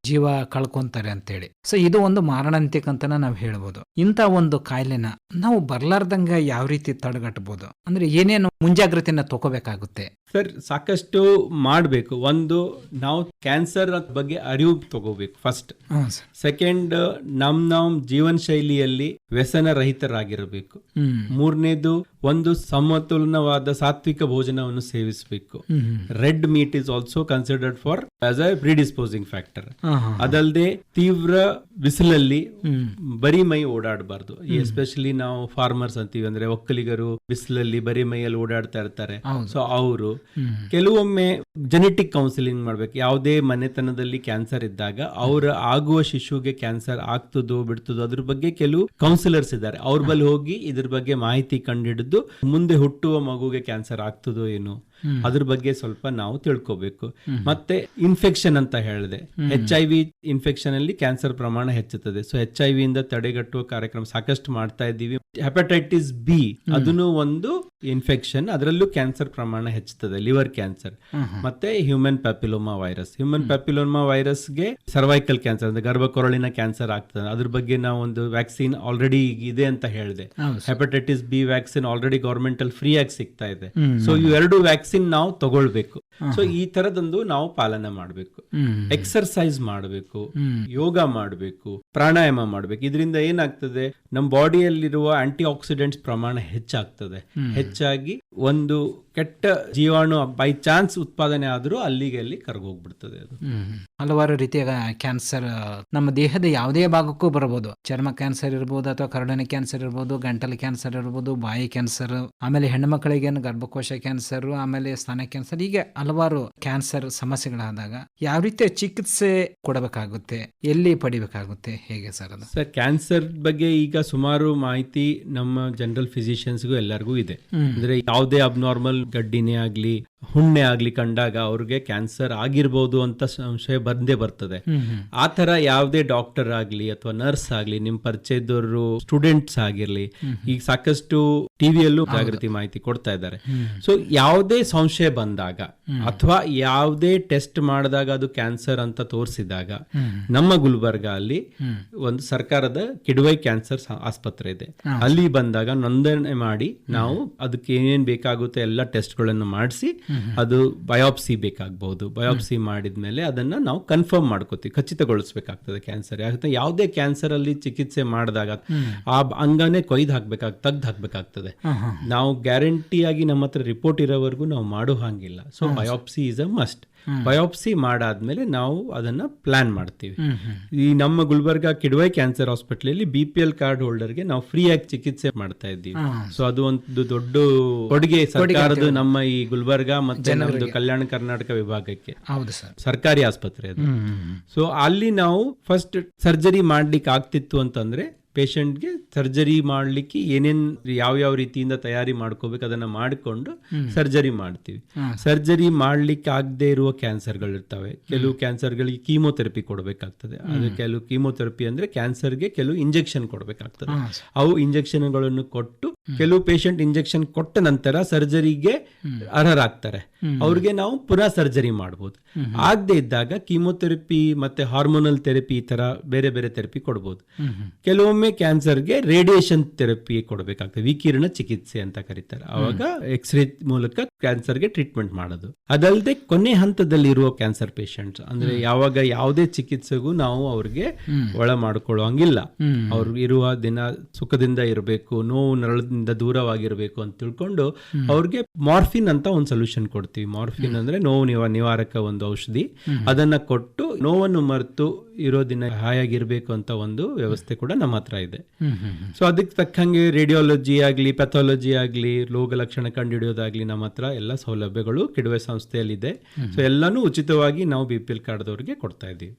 ಜೀವ ಕಳ್ಕೊಂತಾರೆ ಅಂತೇಳಿ. ಸೊ ಇದು ಒಂದು ಮಾರಣಾಂತಿಕ ಅಂತ ನಾವು ಹೇಳ್ಬೋದು. ಇಂಥ ಒಂದು ಕಾಯಿಲೆನ ನಾವು ಬರ್ಲಾರ್ದಂಗ ಯಾವ ರೀತಿ ತಡೆಗಟ್ಟಬಹುದು ಅಂದ್ರೆ ಏನೇನು ಮುಂಜಾಗ್ರತೆನ ತಗೋಬೇಕಾಗುತ್ತೆ? ಸರ್ ಸಾಕಷ್ಟು ಮಾಡಬೇಕು. ಒಂದು ನಾವು ಕ್ಯಾನ್ಸರ್ ಬಗ್ಗೆ ಅರಿವು ತಗೋಬೇಕು ಫಸ್ಟ್ ಸೆಕೆಂಡ್ ನಮ್ ನಮ್ ಜೀವನ ಶೈಲಿಯಲ್ಲಿ ವ್ಯಸನ ರಹಿತರಾಗಿರಬೇಕು ಮೂರನೇದು ಒಂದು ಸಮತೋಲನವಾದ ಸಾತ್ವಿಕ ಭೋಜನವನ್ನು ಸೇವಿಸಬೇಕು. Red meat is also considered for as a predisposing factor. ಅದಲ್ಲದೆ ತೀವ್ರ ಬಿಸಿಲಲ್ಲಿ. ಬರೀ ಮೈ ಓಡಾಡಬಾರ್ದು. ಎಸ್ಪೆಷಲಿ ನಾವು ಫಾರ್ಮರ್ಸ್ ಅಂತೀವಿ ಅಂದ್ರೆ ಒಕ್ಕಲಿಗರು ಬಿಸಿಲಲ್ಲಿ ಬರೀ ಮೈಯಲ್ಲಿ ಓಡಾಡ್ತಾ ಇರ್ತಾರೆ. ಸೊ ಅವರು. ಕೆಲವೊಮ್ಮೆ ಜೆನೆಟಿಕ್ ಕೌನ್ಸಿಲಿಂಗ್ ಮಾಡ್ಬೇಕು. ಯಾವುದೇ ಮನೆತನದಲ್ಲಿ ಕ್ಯಾನ್ಸರ್ ಇದ್ದಾಗ ಅವರ ಆಗುವ ಶಿಶುಗೆ ಕ್ಯಾನ್ಸರ್ ಆಗ್ತದೋ ಬಿಡ್ತದೋ ಅದ್ರ ಬಗ್ಗೆ ಕೆಲವು ಕೌನ್ಸಿಲರ್ಸ್ ಇದ್ದಾರೆ. ಅವ್ರ ಬಳಿ ಹೋಗಿ ಇದ್ರ ಬಗ್ಗೆ ಮಾಹಿತಿ ಕಂಡುಹಿಡಿದು ಮುಂದೆ ಹುಟ್ಟುವ ಮಗುಗೆ ಕ್ಯಾನ್ಸರ್ ಆಗ್ತದೋ ಏನು. ಅದ್ರ ಬಗ್ಗೆ ಸ್ವಲ್ಪ ನಾವು ತಿಳ್ಕೋಬೇಕು. ಮತ್ತೆ ಇನ್ಫೆಕ್ಷನ್ ಅಂತ ಹೇಳಿದೆ. ಎಚ್ ಐ ವಿ ಇನ್ಫೆಕ್ಷನ್ ಅಲ್ಲಿ ಕ್ಯಾನ್ಸರ್ ಪ್ರಮಾಣ ಹೆಚ್ಚುತ್ತದೆ. ಸೊ ಎಚ್ ಐ ವಿ ಇಂದ ತಡೆಗಟ್ಟುವ ಕಾರ್ಯಕ್ರಮ ಸಾಕಷ್ಟು ಮಾಡ್ತಾ ಇದ್ದೀವಿ. ಹೆಪಟೈಟಿಸ್ ಬಿ ಅದನ್ನು ಒಂದು ಇನ್ಫೆಕ್ಷನ್ ಅದರಲ್ಲೂ ಕ್ಯಾನ್ಸರ್ ಪ್ರಮಾಣ ಹೆಚ್ಚುತ್ತದೆ ಲಿವರ್ ಕ್ಯಾನ್ಸರ್ ಮತ್ತೆ human papilloma virus human papilloma ವೈರಸ್ಗೆ cervical cancer ಅಂದ್ರೆ ಗರ್ಭಕೊರಳಿನ ಕ್ಯಾನ್ಸರ್ ಆಗ್ತದೆ. ಅದ್ರ ಬಗ್ಗೆ ನಾವು ಒಂದು ವ್ಯಾಕ್ಸಿನ್ ಆಲ್ರೆಡಿ ಇದೆ ಅಂತ ಹೇಳಿದೆ. Hepatitis B vaccine already government ಅಲ್ಲಿ ಫ್ರೀ ಆಗಿ ಸಿಗ್ತಾ ಇದೆ. ಸೊ ಇವೆರಡು ವ್ಯಾಕ್ಸಿನ್ ನಾವು ತಗೊಳ್ಬೇಕು. ಸೊ ಈ ತರದೊಂದು ನಾವು ಪಾಲನೆ ಮಾಡಬೇಕು. ಎಕ್ಸರ್ಸೈಸ್ ಮಾಡಬೇಕು. ಯೋಗ ಮಾಡಬೇಕು. ಪ್ರಾಣಾಯಾಮ ಮಾಡಬೇಕು. ಇದರಿಂದ ಏನಾಗ್ತದೆ? ನಮ್ಮ ಬಾಡಿಯಲ್ಲಿರುವ ಆಂಟಿ ಆಕ್ಸಿಡೆಂಟ್ಸ್ ಪ್ರಮಾಣ ಹೆಚ್ಚಾಗ್ತದೆ. ಹೆಚ್ಚಾಗಿ ಒಂದು ಕೆಟ್ಟ ಜೀವಾಣು ಬೈ ಚಾನ್ಸ್ ಉತ್ಪಾದನೆ ಆದರೂ ಅಲ್ಲಿಗೆ ಅಲ್ಲಿ ಕರ್ಗೋಗ್ಬಿಡ್ತದೆ ಅದು. ಹಲವಾರು ರೀತಿಯ ಕ್ಯಾನ್ಸರ್ ನಮ್ಮ ದೇಹದ ಯಾವುದೇ ಭಾಗಕ್ಕೂ ಬರಬಹುದು ಚರ್ಮ ಕ್ಯಾನ್ಸರ್ ಇರ್ಬೋದು ಅಥವಾ ಕರುಡನ ಕ್ಯಾನ್ಸರ್ ಇರ್ಬೋದು ಗಂಟಲು ಕ್ಯಾನ್ಸರ್ ಇರ್ಬೋದು ಬಾಯಿ ಕ್ಯಾನ್ಸರ್ ಆಮೇಲೆ ಹೆಣ್ಣು ಮಕ್ಕಳಿಗೆ ಗರ್ಭಕೋಶ ಕ್ಯಾನ್ಸರ್ ಆಮೇಲೆ ಸ್ತನ ಕ್ಯಾನ್ಸರ್ ಹೀಗೆ ಹಲವಾರು ಕ್ಯಾನ್ಸರ್ ಸಮಸ್ಯೆಗಳಾದಾಗ ಯಾವ ರೀತಿಯ ಚಿಕಿತ್ಸೆ ಕೊಡಬೇಕಾಗುತ್ತೆ ಎಲ್ಲಿ ಪಡಿಬೇಕಾಗುತ್ತೆ ಹೇಗೆ ಸರ್ ಅದು? ಸರ್ ಕ್ಯಾನ್ಸರ್ ಬಗ್ಗೆ ಈಗ ಸುಮಾರು ಮಾಹಿತಿ ನಮ್ಮ ಜನರಲ್ ಫಿಸಿಷಿಯನ್ಸ್ಗೂ ಎಲ್ಲರಿಗೂ ಇದೆ. ಅಂದ್ರೆ ಯಾವುದೇ ಅಬ್ನಾರ್ಮಲ್ ಗಡ್ಡಿನೇ ಆಗ್ಲಿ ಹುಣ್ಣೆ ಆಗ್ಲಿ ಕಂಡಾಗ ಅವ್ರಿಗೆ ಕ್ಯಾನ್ಸರ್ ಆಗಿರ್ಬೋದು ಅಂತ ಸಂಶಯ ಬಂದೇ ಬರ್ತದೆ. ಆ ತರ ಯಾವುದೇ ಡಾಕ್ಟರ್ ಆಗ್ಲಿ ಅಥವಾ ನರ್ಸ್ ಆಗ್ಲಿ ನಿಮ್ ಪರಿಚಯದವರು ಸ್ಟೂಡೆಂಟ್ಸ್ ಆಗಿರ್ಲಿ ಈಗ ಸಾಕಷ್ಟು ಟಿವಿಯಲ್ಲೂ ಜಾಗೃತಿ ಮಾಹಿತಿ ಕೊಡ್ತಾ ಇದ್ದಾರೆ. ಸೊ ಯಾವುದೇ ಸಂಶಯ ಬಂದಾಗ ಅಥವಾ ಯಾವುದೇ ಟೆಸ್ಟ್ ಮಾಡಿದಾಗ ಅದು ಕ್ಯಾನ್ಸರ್ ಅಂತ ತೋರಿಸಿದಾಗ ನಮ್ಮ ಗುಲ್ಬರ್ಗ ಅಲ್ಲಿ ಒಂದು ಸರ್ಕಾರದ ಕಿಡ್ವೈ ಕ್ಯಾನ್ಸರ್ ಆಸ್ಪತ್ರೆ ಇದೆ. ಅಲ್ಲಿ ಬಂದಾಗ ನೋಂದಣಿ ಮಾಡಿ ನಾವು ಅದಕ್ಕೆ ಏನೇನ್ ಬೇಕಾಗುತ್ತೆ ಎಲ್ಲ ಟೆಸ್ಟ್ಗಳನ್ನು ಮಾಡಿಸಿ ಅದು ಬಯೋಪ್ಸಿ ಬೇಕಾಗಬಹುದು. ಬಯೋಪ್ಸಿ ಮಾಡಿದ್ಮೇಲೆ ಅದನ್ನ ನಾವು ಕನ್ಫರ್ಮ್ ಮಾಡ್ಕೋತೀವಿ ಖಚಿತಗೊಳಿಸ್ಬೇಕಾಗ್ತದೆ ಕ್ಯಾನ್ಸರ್. ಯಾಕಂದ್ರೆ ಯಾವುದೇ ಕ್ಯಾನ್ಸರ್ ಅಲ್ಲಿ ಚಿಕಿತ್ಸೆ ಮಾಡಿದಾಗ ಆ ಅಂಗನೆ ಅಂಗನೇ ಕೊಯ್ದು ಹಾಕ್ಬೇಕಾಗ್ ತೆಗ್ದು ಹಾಕ್ಬೇಕಾಗ್ತದೆ. ನಾವು ಗ್ಯಾರಂಟಿಯಾಗಿ ನಮ್ಮ ಹತ್ರ ರಿಪೋರ್ಟ್ ಇರೋವರೆಗೂ ನಾವು ಮಾಡೋ ಹಾಗಿಲ್ಲ. So biopsy is a must. Biopsy ಮಾಡಾದ್ಮೇಲೆ ನಾವು ಅದನ್ನ ಪ್ಲಾನ್ ಮಾಡ್ತೀವಿ. ಈ ನಮ್ಮ Gulbarga Kidwai cancer hospital B P L card ಹೋಲ್ಡರ್ಗೆ ನಾವು ಫ್ರೀ ಆಗಿ ಚಿಕಿತ್ಸೆ ಮಾಡ್ತಾ ಇದ್ದೀವಿ. ಸೊ ಅದು ಒಂದು ದೊಡ್ಡ ಕೊಡುಗೆ ಸರ್ಕಾರದ ನಮ್ಮ ಈ ಗುಲ್ಬರ್ಗ ಮತ್ತೆ ನಮ್ದು ಕಲ್ಯಾಣ ಕರ್ನಾಟಕ ವಿಭಾಗಕ್ಕೆ. ಹೌದು ಸರ್. ಸರ್ಕಾರಿ ಆಸ್ಪತ್ರೆ ಅದು. ಸೊ ಅಲ್ಲಿ ನಾವು ಫಸ್ಟ್ ಸರ್ಜರಿ ಮಾಡ್ಲಿಕ್ಕೆ ಆಗ್ತಿತ್ತು ಅಂತಂದ್ರೆ ಪೇಷಂಟ್ಗೆ ಸರ್ಜರಿ ಮಾಡ್ಲಿಕ್ಕೆ ಏನೇನ್ ಯಾವ ಯಾವ ರೀತಿಯಿಂದ ತಯಾರಿ ಮಾಡ್ಕೋಬೇಕು ಅದನ್ನ ಮಾಡಿಕೊಂಡು ಸರ್ಜರಿ ಮಾಡ್ತೀವಿ. ಸರ್ಜರಿ ಮಾಡ್ಲಿಕ್ಕೆ ಆಗದೆ ಇರುವ ಕ್ಯಾನ್ಸರ್ಗಳು ಇರ್ತವೆ. ಕೆಲವು ಕ್ಯಾನ್ಸರ್ಗಳಿಗೆ ಕೀಮೋಥೆರಪಿ ಕೊಡಬೇಕಾಗ್ತದೆ. ಅದು ಕೆಲವು ಕೀಮೋಥೆರಪಿ ಅಂದ್ರೆ ಕ್ಯಾನ್ಸರ್ಗೆ ಕೆಲವು ಇಂಜೆಕ್ಷನ್ ಕೊಡಬೇಕಾಗ್ತದೆ. ಅವು ಇಂಜೆಕ್ಷನ್ಗಳನ್ನು ಕೊಟ್ಟು ಕೆಲವು ಪೇಷಂಟ್ ಇಂಜೆಕ್ಷನ್ ಕೊಟ್ಟ ನಂತರ ಸರ್ಜರಿಗೆ ಅರ್ಹರಾಗ್ತಾರೆ. ಅವ್ರಿಗೆ ನಾವು ಪುನಃ ಸರ್ಜರಿ ಮಾಡ್ಬೋದು. ಆಗದೆ ಇದ್ದಾಗ ಕೀಮೋಥೆರಪಿ ಮತ್ತೆ ಹಾರ್ಮೋನಲ್ ಥೆರಪಿ ಈ ತರ ಬೇರೆ ಬೇರೆ ಥೆರಪಿ ಕೊಡ್ಬೋದು. ಕೆಲವೊಮ್ಮೆ ಕ್ಯಾನ್ಸರ್ಗೆ ರೇಡಿಯೇಷನ್ ಥೆರಪಿ ಕೊಡಬೇಕಾಗ್ತದೆ. ವಿಕಿರಣ ಚಿಕಿತ್ಸೆ ಅಂತ ಕರೀತಾರೆ. ಅವಾಗ ಎಕ್ಸ್ರೇ ಮೂಲಕ ಕ್ಯಾನ್ಸರ್ಗೆ ಟ್ರೀಟ್ಮೆಂಟ್ ಮಾಡೋದು. ಅದಲ್ಲದೆ ಕೊನೆ ಹಂತದಲ್ಲಿ ಇರುವ ಕ್ಯಾನ್ಸರ್ ಪೇಷಂಟ್ ಅಂದ್ರೆ ಯಾವಾಗ ಯಾವುದೇ ಚಿಕಿತ್ಸೆಗೂ ನಾವು ಅವ್ರಿಗೆ ಒಳ ಮಾಡ್ಕೊಳ್ಳೋ ಹಂಗಿಲ್ಲ ಅವ್ರು ಇರುವ ದಿನ ಸುಖದಿಂದ ಇರಬೇಕು ನೋವು ನರಳದಿಂದ ದೂರವಾಗಿರಬೇಕು ಅಂತ ತಿಳ್ಕೊಂಡು ಅವ್ರಿಗೆ ಮಾರ್ಫಿನ್ ಅಂತ ಒಂದು ಸೊಲ್ಯೂಷನ್ ಕೊಡ್ತೀವಿ. ಮಾರ್ಫಿನ್ ಅಂದ್ರೆ ನೋವು ನಿವ, ನಿವಾರಕ ಒಂದು ಔಷಧಿ. ಅದನ್ನ ಕೊಟ್ಟು ನೋವನ್ನು ಮರೆತು ಇರೋದಿನ ಹಾಯಾಗಿರ್ಬೇಕು ಅಂತ ಒಂದು ವ್ಯವಸ್ಥೆ ಕೂಡ ನಮ್ಮ ಹತ್ರ ಇದೆ. ಸೊ ಅದಕ್ಕೆ ತಕ್ಕಂಗೆ ರೇಡಿಯಾಲಜಿ ಆಗಲಿ ಪೆಥಾಲಜಿ ಆಗಲಿ, ರೋಗ ಲಕ್ಷಣ ಕಂಡುಹಿಡಿಯೋದಾಗ್ಲಿ ನಮ್ಮ ಹತ್ರ ಎಲ್ಲ ಸೌಲಭ್ಯಗಳು ಕಿಡುವೆ ಸಂಸ್ಥೆಯಲ್ಲಿದೆ. ಸೊ ಎಲ್ಲಾನು ಉಚಿತವಾಗಿ ನಾವು ಬಿ ಪಿ ಎಲ್ ಕಾರ್ಡ್ದವ್ರಿಗೆ ಕೊಡ್ತಾ ಇದ್ದೀವಿ.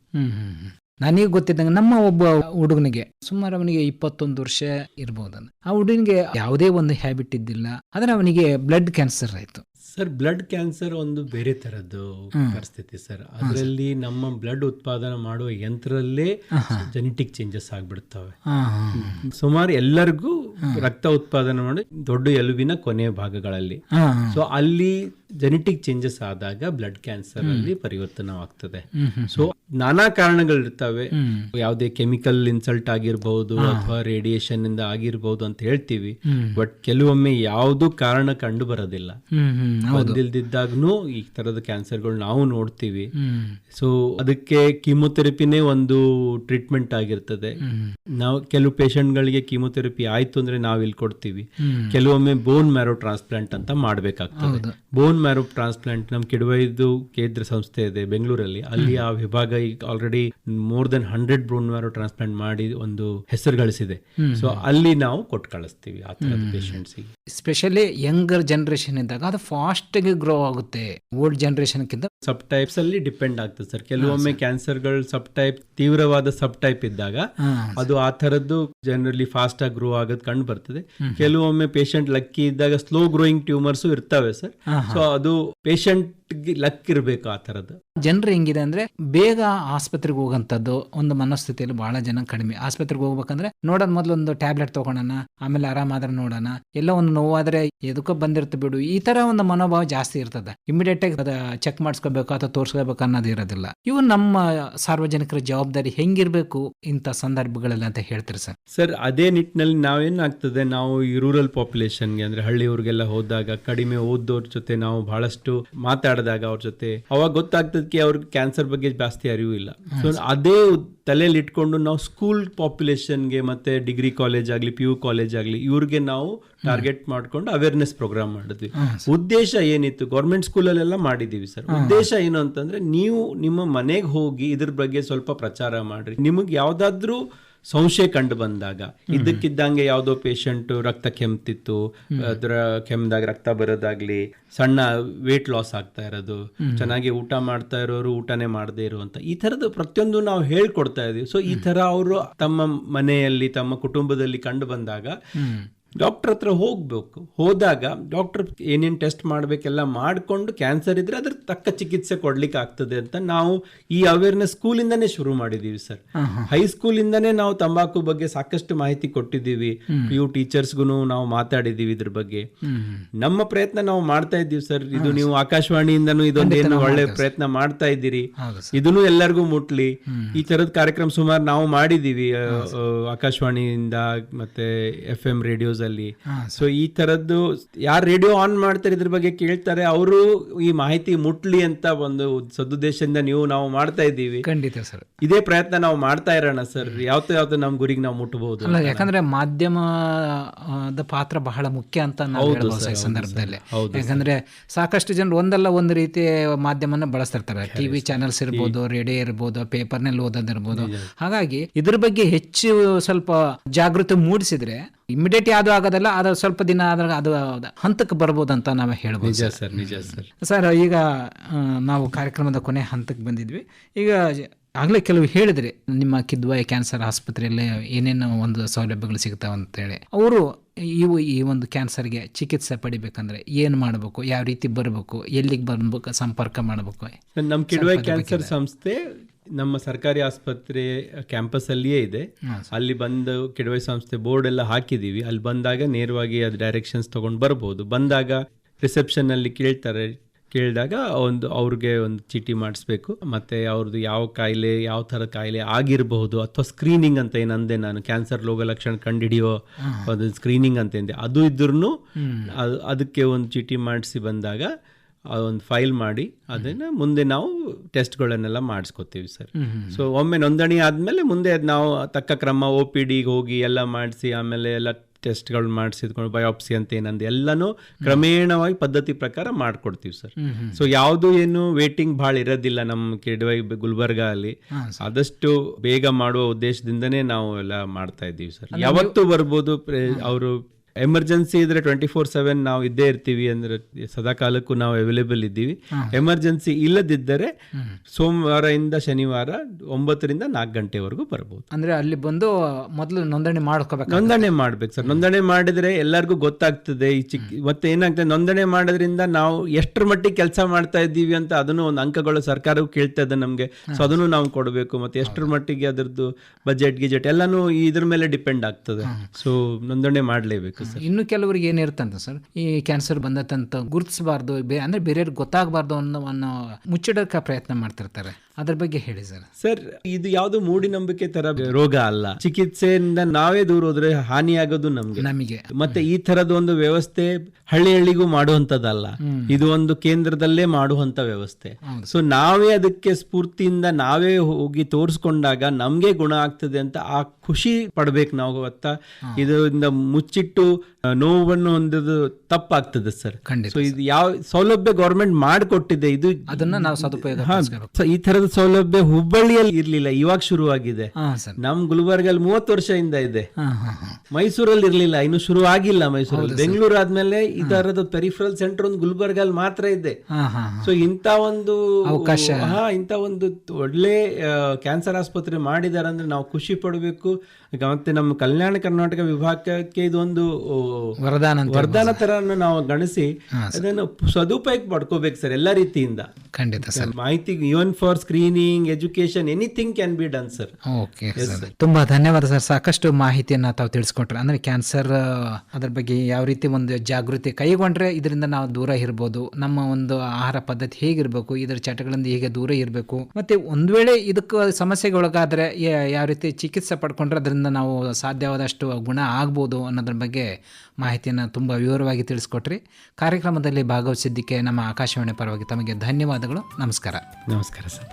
ನನಗೆ ಗೊತ್ತಿದ್ದಂಗೆ ನಮ್ಮ ಒಬ್ಬ ಹುಡುಗನಿಗೆ ಸುಮಾರು ಅವನಿಗೆ ಇಪ್ಪತ್ತೊಂದು ವರ್ಷ ಇರ್ಬೋದನ್ನ. ಆ ಹುಡುಗನಿಗೆ ಯಾವುದೇ ಒಂದು ಹ್ಯಾಬಿಟ್ ಇದ್ದಿಲ್ಲ. ಆದರೆ ಅವನಿಗೆ ಬ್ಲಡ್ ಕ್ಯಾನ್ಸರ್ ಆಯ್ತು. ಸರ್ ಬ್ಲಡ್ ಕ್ಯಾನ್ಸರ್ ಒಂದು ಬೇರೆ ತರದ್ದು ಪರಿಸ್ಥಿತಿ ಸರ್. ಅದರಲ್ಲಿ ನಮ್ಮ ಬ್ಲಡ್ ಉತ್ಪಾದನೆ ಮಾಡುವ ಯಂತ್ರದಲ್ಲೇ ಜೆನೆಟಿಕ್ ಚೇಂಜಸ್ ಆಗ್ಬಿಡ್ತವೆ. ಸುಮಾರು ಎಲ್ಲರಿಗೂ ರಕ್ತ ಉತ್ಪಾದನೆ ಮಾಡಿ ದೊಡ್ಡ ಎಲುಬಿನ ಕೊನೆಯ ಭಾಗಗಳಲ್ಲಿ. ಸೊ ಅಲ್ಲಿ ಜೆನೆಟಿಕ್ ಚೇಂಜಸ್ ಆದಾಗ ಬ್ಲಡ್ ಕ್ಯಾನ್ಸರ್ ಅಲ್ಲಿ ಪರಿವರ್ತನವಾಗ್ತದೆ. ಸೊ ನಾನಾ ಕಾರಣಗಳಿರ್ತವೆ. ಯಾವುದೇ ಕೆಮಿಕಲ್ ಇನ್ಸಲ್ಟ್ ಆಗಿರ್ಬಹುದು ಅಥವಾ ರೇಡಿಯೇಷನ್ ಇಂದ ಆಗಿರ್ಬಹುದು ಅಂತ ಹೇಳ್ತೀವಿ. ಬಟ್ ಕೆಲವೊಮ್ಮೆ ಯಾವುದು ಕಾರಣ ಕಂಡು ಬರೋದಿಲ್ಲ ಬಂದಿಲ್ದಿದ್ದಾಗ್ನೂ ಈ ತರದ ಕ್ಯಾನ್ಸರ್ಗಳು ನಾವು ನೋಡ್ತೀವಿ. ಸೊ ಅದಕ್ಕೆ ಕೀಮೋಥೆರಪಿನೇ ಒಂದು ಟ್ರೀಟ್ಮೆಂಟ್ ಆಗಿರ್ತದೆ. ನಾವು ಕೆಲವು ಪೇಷಂಟ್ಗಳಿಗೆ ಕೀಮೋಥೆರಪಿ ಆಯ್ತು ಅಂದ್ರೆ ನಾವು ಇಲ್ಲಿ ಕೊಡ್ತೀವಿ. ಕೆಲವೊಮ್ಮೆ ಬೋನ್ ಮ್ಯಾರೋ ಟ್ರಾನ್ಸ್ಪ್ಲಾಂಟ್ ಅಂತ ಮಾಡ್ಬೇಕಾಗ್ತದೆ. ಬೋನ್ ಮ್ಯಾರೋ ಟ್ರಾನ್ಸ್ಪ್ಲಾಂಟ್ ನಮ್ ಕಿಡವೈದು ಕೇಂದ್ರ ಸಂಸ್ಥೆ ಇದೆ ಬೆಂಗಳೂರಲ್ಲಿ. ಅಲ್ಲಿ ಆ ವಿಭಾಗ ಈಗ already more than hundred bone marrow transplant ಮಾಡಿ ಒಂದು ಹೆಸರು ಗಳಿಸಿದೆ. ಸೊ ಅಲ್ಲಿ ನಾವು ಕೊಟ್ಟು ಕಳಿಸ್ತೀವಿ ಆ ತರದ ಪೇಷಂಟ್ಸಿಗೆ ಸ್ಪೆಷಲಿ ಯಂಗರ್ ಜನರೇಷನ್ ಇದ್ದಾಗ ಅದು ಫಾಸ್ಟ್ ಆಗಿ ಗ್ರೋ ಆಗುತ್ತೆ ಓಲ್ಡ್ ಜನರೇಷನ್ಕಿಂತ ಸಬ್ ಟೈಪ್ಸ್ ಅಲ್ಲಿ ಡಿಪೆಂಡ್ ಆಗ್ತದೆ ಸರ್ ಕೆಲವೊಮ್ಮೆ ಕ್ಯಾನ್ಸರ್ಗಳು ಸಬ್ ಟೈಪ್ ತೀವ್ರವಾದ ಸಬ್ ಟೈಪ್ ಇದ್ದಾಗ ಅದು ಆ ತರದ್ದು ಜನರಲಿ ಫಾಸ್ಟ್ ಆಗಿ ಗ್ರೋ ಆಗೋದು ಕಂಡು ಬರ್ತದೆ. ಕೆಲವೊಮ್ಮೆ ಪೇಷಂಟ್ ಲಕ್ಕಿ ಇದ್ದಾಗ ಸ್ಲೋ ಗ್ರೋಯಿಂಗ್ ಟ್ಯೂಮರ್ಸ್ ಇರ್ತವೆ ಸರ್ ಸೊ ಅದು ಪೇಷಂಟ್ ಲಕ್ ಇರಬೇಕು ಆ ತರದ್ದು ಜನರು ಹೆಂಗಿದೆ ಅಂದ್ರೆ ಬೇಗ ಆಸ್ಪತ್ರೆಗೆ ಹೋಗಂತದ್ದು ಒಂದು ಮನಸ್ಥಿತಿಯಲ್ಲಿ ಬಹಳ ಜನ ಕಡಿಮೆ. ಆಸ್ಪತ್ರೆಗೆ ಹೋಗ್ಬೇಕಂದ್ರೆ ನೋಡೋದ್ ಮೊದಲು ಒಂದು ಟ್ಯಾಬ್ಲೆಟ್ ತೊಗೊಳೋಣ ಆಮೇಲೆ ಆರಾಮಾದ್ರೆ ನೋಡೋಣ ಎಲ್ಲ ಒಂದು ನೋವಾದ್ರೆ ಎದಕ್ಕೋ ಬಂದಿರ್ತ ಬಿಡು. ಈ ತರ ಒಂದು ಮನೋಭಾವ ಜಾಸ್ತಿ ಇರ್ತದೆ. ಇಮಿಡಿಯೇಟ್ ಆಗಿ ಅದ ಚೆಕ್ ಮಾಡಿಸ್ಕೋಬೇಕು ಅಥವಾ ತೋರಿಸ್ಕೋಬೇಕು ಅನ್ನೋದು ಇರೋದಿಲ್ಲ. ಇವು ನಮ್ಮ ಸಾರ್ವಜನಿಕರ ಜವಾಬ್ದಾರಿ ಹೆಂಗಿರಬೇಕು ಇಂಥ ಸಂದರ್ಭಗಳಲ್ಲಿ ಅಂತ ಹೇಳ್ತೀರಿ ಸರ್? ಸರ್ ಅದೇ ನಿಟ್ಟಿನಲ್ಲಿ ನಾವೇನಾಗ್ತದೆ ನಾವು ಈ ರೂರಲ್ ಪಾಪ್ಯುಲೇಷನ್ಗೆ ಅಂದ್ರೆ ಹಳ್ಳಿಯವ್ರಿಗೆಲ್ಲ ಹೋದಾಗ ಕಡಿಮೆ ಓದೋರ್ ಜೊತೆ ನಾವು ಬಹಳಷ್ಟು ಮಾತಾಡಿದಾಗ ಅವ್ರ ಜೊತೆ ಅವಾಗ ಗೊತ್ತಾಗ್ತದಕ್ಕೆ ಅವ್ರಿಗೆ ಕ್ಯಾನ್ಸರ್ ಬಗ್ಗೆ ಜಾಸ್ತಿ ಅರಿವು ಇಲ್ಲ. ಸೊ ಅದೇ ತಲೆಯಲ್ಲಿ ಇಟ್ಕೊಂಡು ನಾವು ಸ್ಕೂಲ್ ಪಾಪ್ಯುಲೇಷನ್ಗೆ ಮತ್ತೆ ಡಿಗ್ರಿ ಕಾಲೇಜ್ ಆಗಲಿ ಪಿ ಯು ಕಾಲೇಜ್ ಆಗಲಿ ಇವ್ರಿಗೆ ನಾವು ಟಾರ್ಗೆಟ್ ಮಾಡ್ಕೊಂಡು ಅವೇರ್ನೆಸ್ ಪ್ರೋಗ್ರಾಮ್ ಮಾಡಿದ್ವಿ. ಉದ್ದೇಶ ಏನಿತ್ತು? ಗೌರ್ಮೆಂಟ್ ಸ್ಕೂಲಲ್ಲೆಲ್ಲ ಮಾಡಿದ್ದೀವಿ ಸರ್ ಉದ್ದೇಶ ಏನು ಅಂತಂದ್ರೆ ನೀವು ನಿಮ್ಮ ಮನೆಗೆ ಹೋಗಿ ಇದ್ರ ಬಗ್ಗೆ ಸ್ವಲ್ಪ ಪ್ರಚಾರ ಮಾಡ್ರಿ. ನಿಮಗೆ ಯಾವ್ದಾದ್ರೂ ಸಂಶಯ ಕಂಡು ಬಂದಾಗ ಇದಕ್ಕಿದ್ದಂಗೆ ಯಾವುದೋ ಪೇಷಂಟ್ ರಕ್ತ ಕೆಮ್ತಿತ್ತು ಅದರ ಕೆಮ್ದಾಗ ರಕ್ತ ಬರೋದಾಗ್ಲಿ ಸಣ್ಣ ವೇಟ್ ಲಾಸ್ ಆಗ್ತಾ ಇರೋದು ಚೆನ್ನಾಗಿ ಊಟ ಮಾಡ್ತಾ ಇರೋರು ಊಟನೇ ಮಾಡದೇ ಇರುವಂತ ಈ ತರದ ಪ್ರತಿಯೊಂದು ನಾವು ಹೇಳ್ಕೊಡ್ತಾ ಇದೀವಿ. ಸೊ ಈ ತರ ಅವರು ತಮ್ಮ ಮನೆಯಲ್ಲಿ ತಮ್ಮ ಕುಟುಂಬದಲ್ಲಿ ಕಂಡು ಬಂದಾಗ ಡಾಕ್ಟರ್ ಹತ್ರ ಹೋಗ್ಬೇಕು. ಹೋದಾಗ ಡಾಕ್ಟರ್ ಏನೇನ್ ಟೆಸ್ಟ್ ಮಾಡಬೇಕೆಲ್ಲ ಮಾಡ್ಕೊಂಡು ಕ್ಯಾನ್ಸರ್ ಇದ್ರೆ ಅದ್ರ ತಕ್ಕ ಚಿಕಿತ್ಸೆ ಕೊಡ್ಲಿಕ್ಕೆ ಆಗ್ತದೆ ಅಂತ ನಾವು ಈ ಅವೇರ್ನೆಸ್ ಸ್ಕೂಲಿಂದಾನೇ ಶುರು ಮಾಡಿದೀವಿ ಸರ್. ಹೈಸ್ಕೂಲಿಂದನೇ ನಾವು ತಂಬಾಕು ಬಗ್ಗೆ ಸಾಕಷ್ಟು ಮಾಹಿತಿ ಕೊಟ್ಟಿದ್ದೀವಿ. ಪಿ ಯು ಟೀಚರ್ಸ್ಗೂ ನಾವು ಮಾತಾಡಿದೀವಿ ಇದ್ರ ಬಗ್ಗೆ. ನಮ್ಮ ಪ್ರಯತ್ನ ನಾವು ಮಾಡ್ತಾ ಇದ್ದೀವಿ ಸರ್. ಇದು ನೀವು ಆಕಾಶವಾಣಿಯಿಂದನೂ ಇದೊಂದೇನು ಒಳ್ಳೆ ಪ್ರಯತ್ನ ಮಾಡ್ತಾ ಇದ್ದೀರಿ. ಇದನ್ನು ಎಲ್ಲರಿಗೂ ಮುಟ್ಲಿ. ಈ ತರದ ಕಾರ್ಯಕ್ರಮ ಸುಮಾರು ನಾವು ಆ, ಆಕಾಶವಾಣಿಯಿಂದ ಮತ್ತೆ ಎಫ್ ಎಂ ರೇಡಿಯೋಸ್ ಅಲ್ಲಿ. ಸೊ ಈ ತರದ್ದು ಯಾರು ರೇಡಿಯೋ ಆನ್ ಮಾಡ್ತಾರೆ ಇದ್ರ ಬಗ್ಗೆ ಕೇಳ್ತಾರೆ. ಅವರು ಈ ಮಾಹಿತಿ ಮುಟ್ಲಿ ಅಂತ ಒಂದು ಸದುದ್ದೇಶದಿಂದ ನೀವು ನಾವು ಮಾಡ್ತಾ ಇದ್ದೀವಿ. ಖಂಡಿತ ಸರ್. ಇದೇ ಪ್ರಯತ್ನ ನಾವು ಮಾಡ್ತಾ ಇರೋಣ ಸರ್. ಯಾವತ್ತೋ ಯಾವ್ದು ನಮ್ ಗುರಿಗೆ ನಾವು ಮುಟ್ಟಬಹುದು ಅಲ್ಲ ಯಾಕಂದ್ರೆ ಮಾಧ್ಯಮದ ಪಾತ್ರ ಬಹಳ ಮುಖ್ಯ ಅಂತ ನಾವು ಸಂದರ್ಭದಲ್ಲಿ. ಯಾಕಂದ್ರೆ ಸಾಕಷ್ಟು ಜನರು ಒಂದಲ್ಲ ಒಂದು ರೀತಿ ಮಾಧ್ಯಮನ ಬಳಸ್ತಿರ್ತಾರೆ. ಟಿವಿ ಚಾನೆಲ್ಸ್ ಇರ್ಬೋದು ರೇಡಿಯೋ ಇರ್ಬೋದು ಪೇಪರ್ನಲ್ಲಿ ಓದೋದಿರ್ಬೋದು ಹಾಗಾಗಿ ಇದ್ರ ಬಗ್ಗೆ ಹೆಚ್ಚು ಸ್ವಲ್ಪ ಜಾಗೃತಿ ಮೂಡಿಸಿದ್ರೆ ಇಮಿಡಿಯೇಟ್ ಯಾವುದು ಆಗೋದಲ್ಲ ಅದು ಸ್ವಲ್ಪ ದಿನ ಆದ್ರೆ ಅದು ಹಂತಕ್ಕೆ ಬರ್ಬೋದು ಅಂತ ನಾವು ಹೇಳ್ಬೋದು ನಿಜ ಸರ್. ನಿಜ ಸರ್. ಸರ್ ಈಗ ನಾವು ಕಾರ್ಯಕ್ರಮದ ಕೊನೆ ಹಂತಕ್ಕೆ ಬಂದಿದ್ವಿ. ಈಗ ಆಗಲೇ ಕೆಲವು ಹೇಳಿದ್ರೆ ನಿಮ್ಮ ಕಿದ್ವಾಯಿ ಕ್ಯಾನ್ಸರ್ ಆಸ್ಪತ್ರೆಯಲ್ಲಿ ಏನೇನು ಒಂದು ಸೌಲಭ್ಯಗಳು ಸಿಗ್ತಾವೆ ಅಂತೇಳಿ. ಅವರು ಇವು ಈ ಒಂದು ಕ್ಯಾನ್ಸರ್ಗೆ ಚಿಕಿತ್ಸೆ ಪಡಿಬೇಕಂದ್ರೆ ಏನು ಮಾಡಬೇಕು ಯಾವ ರೀತಿ ಬರಬೇಕು ಎಲ್ಲಿಗೆ ಬರ್ಬೇಕು ಸಂಪರ್ಕ ಮಾಡಬೇಕು? ನಮ್ಮ ಕಿಡ್ವಾಯ್ ಕ್ಯಾನ್ಸರ್ ಸಂಸ್ಥೆ ನಮ್ಮ ಸರ್ಕಾರಿ ಆಸ್ಪತ್ರೆ ಕ್ಯಾಂಪಸ್ ಅಲ್ಲಿಯೇ ಇದೆ ಅಲ್ಲಿ ಬಂದು ಕೆಡವೆ ಸಂಸ್ಥೆ ಬೋರ್ಡ್ ಎಲ್ಲ ಹಾಕಿದೀವಿ. ಅಲ್ಲಿ ಬಂದಾಗ ನೇರವಾಗಿ ಅದು ಡೈರೆಕ್ಷನ್ಸ್ ತೊಗೊಂಡು ಬರ್ಬೋದು. ಬಂದಾಗ ರಿಸೆಪ್ಷನ್ ಅಲ್ಲಿ ಕೇಳ್ತಾರೆ. ಕೇಳಿದಾಗ ಒಂದು ಅವ್ರಿಗೆ ಒಂದು ಚೀಟಿ ಮಾಡಿಸ್ಬೇಕು. ಮತ್ತೆ ಅವ್ರದ್ದು ಯಾವ ಕಾಯಿಲೆ ಯಾವ ಥರ ಕಾಯಿಲೆ ಆಗಿರಬಹುದು ಅಥವಾ ಸ್ಕ್ರೀನಿಂಗ್ ಅಂತ ಏನಂದೆ ನಾನು. ಕ್ಯಾನ್ಸರ್ ರೋಗ ಲಕ್ಷಣ ಕಂಡುಹಿಡಿಯೋ ಒಂದು ಸ್ಕ್ರೀನಿಂಗ್ ಅಂತ ಎಂದೆ. ಅದು ಇದ್ರೂ ಅದಕ್ಕೆ ಒಂದು ಚೀಟಿ ಮಾಡಿಸಿ ಬಂದಾಗ ಒಂದು ಫೈಲ್ ಮಾಡಿ ಅದನ್ನ ಮುಂದೆ ನಾವು ಟೆಸ್ಟ್ಗಳನ್ನೆಲ್ಲ ಮಾಡಿಸ್ಕೊತೀವಿ ಸರ್. ಸೊ ಒಮ್ಮೆ ನೋಂದಣಿ ಆದಮೇಲೆ ಮುಂದೆ ಅದು ನಾವು ತಕ್ಕ ಕ್ರಮ ಒ ಪಿ ಡಿಗೆ ಹೋಗಿ ಎಲ್ಲ ಮಾಡಿಸಿ ಆಮೇಲೆ ಎಲ್ಲ ಟೆಸ್ಟ್ಗಳು ಮಾಡಿಸಿದ್ಕೊಂಡು ಬಯೋಪ್ಸಿ ಅಂತ ಏನಂದು ಎಲ್ಲನೂ ಕ್ರಮೇಣವಾಗಿ ಪದ್ಧತಿ ಪ್ರಕಾರ ಮಾಡಿಕೊಡ್ತೀವಿ ಸರ್. ಸೊ ಯಾವುದು ಏನು ವೇಟಿಂಗ್ ಭಾಳ ಇರೋದಿಲ್ಲ ನಮ್ಮ ಕೆಡವೈ ಗುಲ್ಬರ್ಗ ಅಲ್ಲಿ. ಆದಷ್ಟು ಬೇಗ ಮಾಡುವ ಉದ್ದೇಶದಿಂದನೇ ನಾವು ಎಲ್ಲ ಮಾಡ್ತಾ ಇದ್ದೀವಿ ಸರ್. ಯಾವತ್ತು ಬರ್ಬೋದು ಅವರು ಎಮರ್ಜೆನ್ಸಿ ಇದ್ರೆ ಟ್ವೆಂಟಿ ಫೋರ್ ಸೆವೆನ್ ನಾವು ಇದ್ದೇ ಇರ್ತೀವಿ ಅಂದ್ರೆ ಸದಾ ಕಾಲಕ್ಕೂ ನಾವು ಅವೈಲೇಬಲ್ ಇದ್ದೀವಿ. ಎಮರ್ಜೆನ್ಸಿ ಇಲ್ಲದಿದ್ದರೆ ಸೋಮವಾರದಿಂದ ಶನಿವಾರ ಒಂಬತ್ತರಿಂದ ನಾಲ್ಕು ಗಂಟೆವರೆಗೂ ಬರ್ಬೋದು. ಅಂದ್ರೆ ಅಲ್ಲಿ ಬಂದು ಮೊದಲು ನೋಂದಣಿ ಮಾಡ್ಕೋಬೇಕು. ನೋಂದಣಿ ಮಾಡ್ಬೇಕು ಸರ್. ನೋಂದಣಿ ಮಾಡಿದ್ರೆ ಎಲ್ಲರಿಗೂ ಗೊತ್ತಾಗ್ತದೆ. ಈ ಚಿಕ್ಕ ಮತ್ತೆ ಏನಾಗ್ತದೆ ನೋಂದಣಿ ಮಾಡೋದ್ರಿಂದ ನಾವು ಎಷ್ಟರ ಮಟ್ಟಿಗೆ ಕೆಲಸ ಮಾಡ್ತಾ ಇದ್ದೀವಿ ಅಂತ ಅದನ್ನು ಒಂದು ಅಂಕಗಳು ಸರ್ಕಾರವು ಕೇಳ್ತಾ ಇದೆ ನಮಗೆ. ಸೊ ಅದನ್ನು ನಾವು ಕೊಡಬೇಕು ಮತ್ತೆ ಎಷ್ಟರ ಮಟ್ಟಿಗೆ ಅದರದ್ದು ಬಜೆಟ್ ಗಿಜೆಟ್ ಎಲ್ಲಾನು ಇದ್ರ ಮೇಲೆ ಡಿಪೆಂಡ್ ಆಗ್ತದೆ. ಸೊ ನೋಂದಣಿ ಮಾಡಲೇಬೇಕು. ಸರ್. ಇನ್ನು ಕೆಲವರಿಗೆ ಏನಿರುತ್ತಂತ ಸರ್? ಈ ಕ್ಯಾನ್ಸರ್ ಬಂದತಂತ ಗುರುತಿಸಬಾರ್ದು ಅಂದ್ರೆ ಬೇರೆಯವ್ರಿಗೆ ಗೊತ್ತಾಗಬಾರ್ದು ಅನ್ನೋ ಅನ್ನೋ ಮುಚ್ಚಿಡೋಕೆ ಪ್ರಯತ್ನ ಮಾಡ್ತಿರ್ತಾರೆ. ಅದ್ರ ಬಗ್ಗೆ ಹೇಳಿ ಸರ್. ಸರ್ ಇದು ಯಾವುದು ಮೂಢನಂಬಿಕೆ ತರ ರೋಗ ಅಲ್ಲ. ಚಿಕಿತ್ಸೆಯಿಂದ ನಾವೇ ದೂರ ಹೋದ್ರೆ ಹಾನಿಯಾಗೋದು ನಮ್ಗೆ. ನಮಗೆ. ಮತ್ತೆ ಈ ತರದ ಒಂದು ವ್ಯವಸ್ಥೆ ಹಳ್ಳಿ ಹಳ್ಳಿಗೂ ಮಾಡುವಂತದಲ್ಲ ಇದು ಒಂದು ಕೇಂದ್ರದಲ್ಲೇ ಮಾಡುವಂತ ವ್ಯವಸ್ಥೆ. ಸೊ ನಾವೇ ಅದಕ್ಕೆ ಸ್ಫೂರ್ತಿಯಿಂದ ನಾವೇ ಹೋಗಿ ತೋರಿಸ್ಕೊಂಡಾಗ ನಮ್ಗೆ ಗುಣ ಆಗ್ತದೆ ಅಂತ ಆ ಖುಷಿ ಪಡ್ಬೇಕು ನಾವು ಗೊತ್ತಾ ಇದರಿಂದ ಮುಚ್ಚಿಟ್ಟು ನೋವನ್ನು ಹೊಂದೋದು ತಪ್ಪಾಗ್ತದೆ ಸರ್. ಖಂಡಿತ ಸೊ ಇದು ಯಾವ ಸೌಲಭ್ಯ ಗೌರ್ಮೆಂಟ್ ಮಾಡಿಕೊಟ್ಟಿದೆ ಇದು ಅದನ್ನ ನಾವು ಸದುಪಯೋಗ ಈ ತರದ ಸೌಲಭ್ಯ ಹುಬ್ಬಳ್ಳಿಯಲ್ಲಿ ಇರ್ಲಿಲ್ಲ ಇವಾಗ ಶುರುವಾಗಿದೆ. ಆಗಿದೆ ನಮ್ ಗುಲ್ಬರ್ಗಲ್ಲಿ ಮೂವತ್ತು ವರ್ಷದಿಂದ ಇದೆ. ಮೈಸೂರಲ್ಲಿ ಇರ್ಲಿಲ್ಲ ಇನ್ನು ಶುರು ಆಗಿಲ್ಲ ಮೈಸೂರಲ್ಲಿ. ಬೆಂಗಳೂರು ಆದ್ಮೇಲೆ ಈ ತರದ ಪೆರಿಫರಲ್ ಸೆಂಟರ್ ಒಂದು ಗುಲ್ಬರ್ಗಲ್ಲಿ ಮಾತ್ರ ಇದೆ. ಸೊ ಇಂತ ಒಂದು ಅವಕಾಶ. ಇಂತ ಒಂದು ಒಳ್ಳೆ ಕ್ಯಾನ್ಸರ್ ಆಸ್ಪತ್ರೆ ಮಾಡಿದಾರೆ ಅಂದ್ರೆ ನಾವು ಖುಷಿ ಪಡಬೇಕು. ಮತ್ತೆ ನಮ್ಮ ಕಲ್ಯಾಣ ಕರ್ನಾಟಕ ವಿಭಾಗಕ್ಕೆ ಇದೊಂದು ವರದಾನ ವರದಾನ ತರ ನಾವು ಗಣಿಸಿ ಅದನ್ನು ಸದುಪಯೋಗ ಪಡ್ಕೋಬೇಕು ಸರ್ ಎಲ್ಲ ರೀತಿಯಿಂದ. ಖಂಡಿತ ಸರ್. ಮಾಹಿತಿ even for screening education anything can be done sir okay sir. ತುಂಬಾ ಧನ್ಯವಾದ ಸರ್. ಸಾಕಷ್ಟು ಮಾಹಿತಿಯನ್ನು ತಾವು ತಿಳಿಸ್ಕೊಟ್ರೆ. ಅಂದ್ರೆ ಕ್ಯಾನ್ಸರ್ ಅದ್ರ ಬಗ್ಗೆ ಯಾವ ರೀತಿ ಒಂದು ಜಾಗೃತಿ ಕೈಗೊಂಡ್ರೆ ಇದರಿಂದ ನಾವು ದೂರ ಇರ್ಬೋದು. ನಮ್ಮ ಒಂದು ಆಹಾರ ಪದ್ಧತಿ ಹೇಗಿರಬೇಕು ಇದರ ಚಟಗಳಿಂದ ಹೇಗೆ ದೂರ ಇರಬೇಕು. ಮತ್ತೆ ಒಂದ್ ವೇಳೆ ಇದಕ್ಕೆ ಸಮಸ್ಯೆಗೆ ಒಳಗಾದ್ರೆ ಯಾವ ರೀತಿ ಚಿಕಿತ್ಸೆ ಪಡ್ಕೊಂಡ್ರೆ ಅದರಿಂದ ನಾವು ಸಾಧ್ಯವಾದಷ್ಟು ಗುಣ ಆಗ್ಬೋದು ಅನ್ನೋದ್ರ ಬಗ್ಗೆ ಮಾಹಿತಿಯನ್ನು ತುಂಬ ವಿವರವಾಗಿ ತಿಳಿಸ್ಕೊಟ್ರಿ. ಕಾರ್ಯಕ್ರಮದಲ್ಲಿ ಭಾಗವಹಿಸಿದ್ದಕ್ಕೆ ನಮ್ಮ ಆಕಾಶವಾಣಿ ಪರವಾಗಿ ತಮಗೆ ಧನ್ಯವಾದಗಳು. ನಮಸ್ಕಾರ. ನಮಸ್ಕಾರ ಸರ್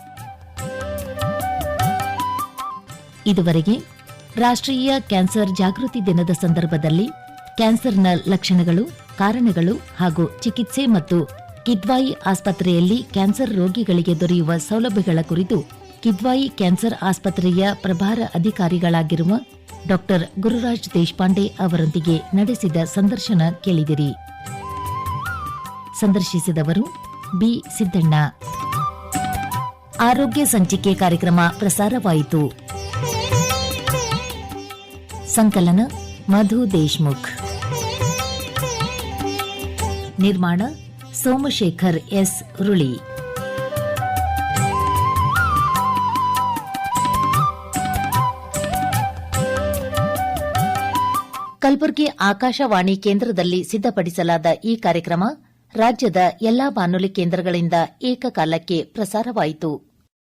ಇದುವರೆಗೆ ರಾಷ್ಟ್ರೀಯ ಕ್ಯಾನ್ಸರ್ ಜಾಗೃತಿ ದಿನದ ಸಂದರ್ಭದಲ್ಲಿ ಕ್ಯಾನ್ಸರ್ನ ಲಕ್ಷಣಗಳು, ಕಾರಣಗಳು ಹಾಗೂ ಚಿಕಿತ್ಸೆ ಮತ್ತು ಕಿದ್ವಾಯಿ ಆಸ್ಪತ್ರೆಯಲ್ಲಿ ಕ್ಯಾನ್ಸರ್ ರೋಗಿಗಳಿಗೆ ದೊರೆಯುವ ಸೌಲಭ್ಯಗಳ ಕುರಿತು ಕಿದ್ವಾಯಿ ಕ್ಯಾನ್ಸರ್ ಆಸ್ಪತ್ರೆಯ ಪ್ರಭಾರ ಅಧಿಕಾರಿಗಳಾಗಿರುವ ಡಾಕ್ಟರ್ ಗುರುರಾಜ್ ದೇಶಪಾಂಡೆ ಅವರೊಂದಿಗೆ ನಡೆಸಿದ ಸಂದರ್ಶನ ಕೇಳಿದಿರಿ. ಸಂದರ್ಶಿಸಿದವರು ಬಿ. ಸಿದ್ದಣ್ಣ. ಆರೋಗ್ಯ ಸಂಚಿಕೆ ಕಾರ್ಯಕ್ರಮ ಪ್ರಸಾರವಾಯಿತು. ಸಂಕಲನ ಮಧು ದೇಶ್ಮುಖ್. ನಿರ್ಮಾಣ ಸೋಮಶೇಖರ್ ಎಸ್ ರುಳಿ. ಕಲಬುರಗಿ ಆಕಾಶವಾಣಿ ಕೇಂದ್ರದಲ್ಲಿ ಸಿದ್ಧಪಡಿಸಲಾದ ಈ ಕಾರ್ಯಕ್ರಮ ರಾಜ್ಯದ ಎಲ್ಲಾ ಬಾನುಲಿ ಕೇಂದ್ರಗಳಿಂದ ಏಕಕಾಲಕ್ಕೆ ಪ್ರಸಾರವಾಯಿತು.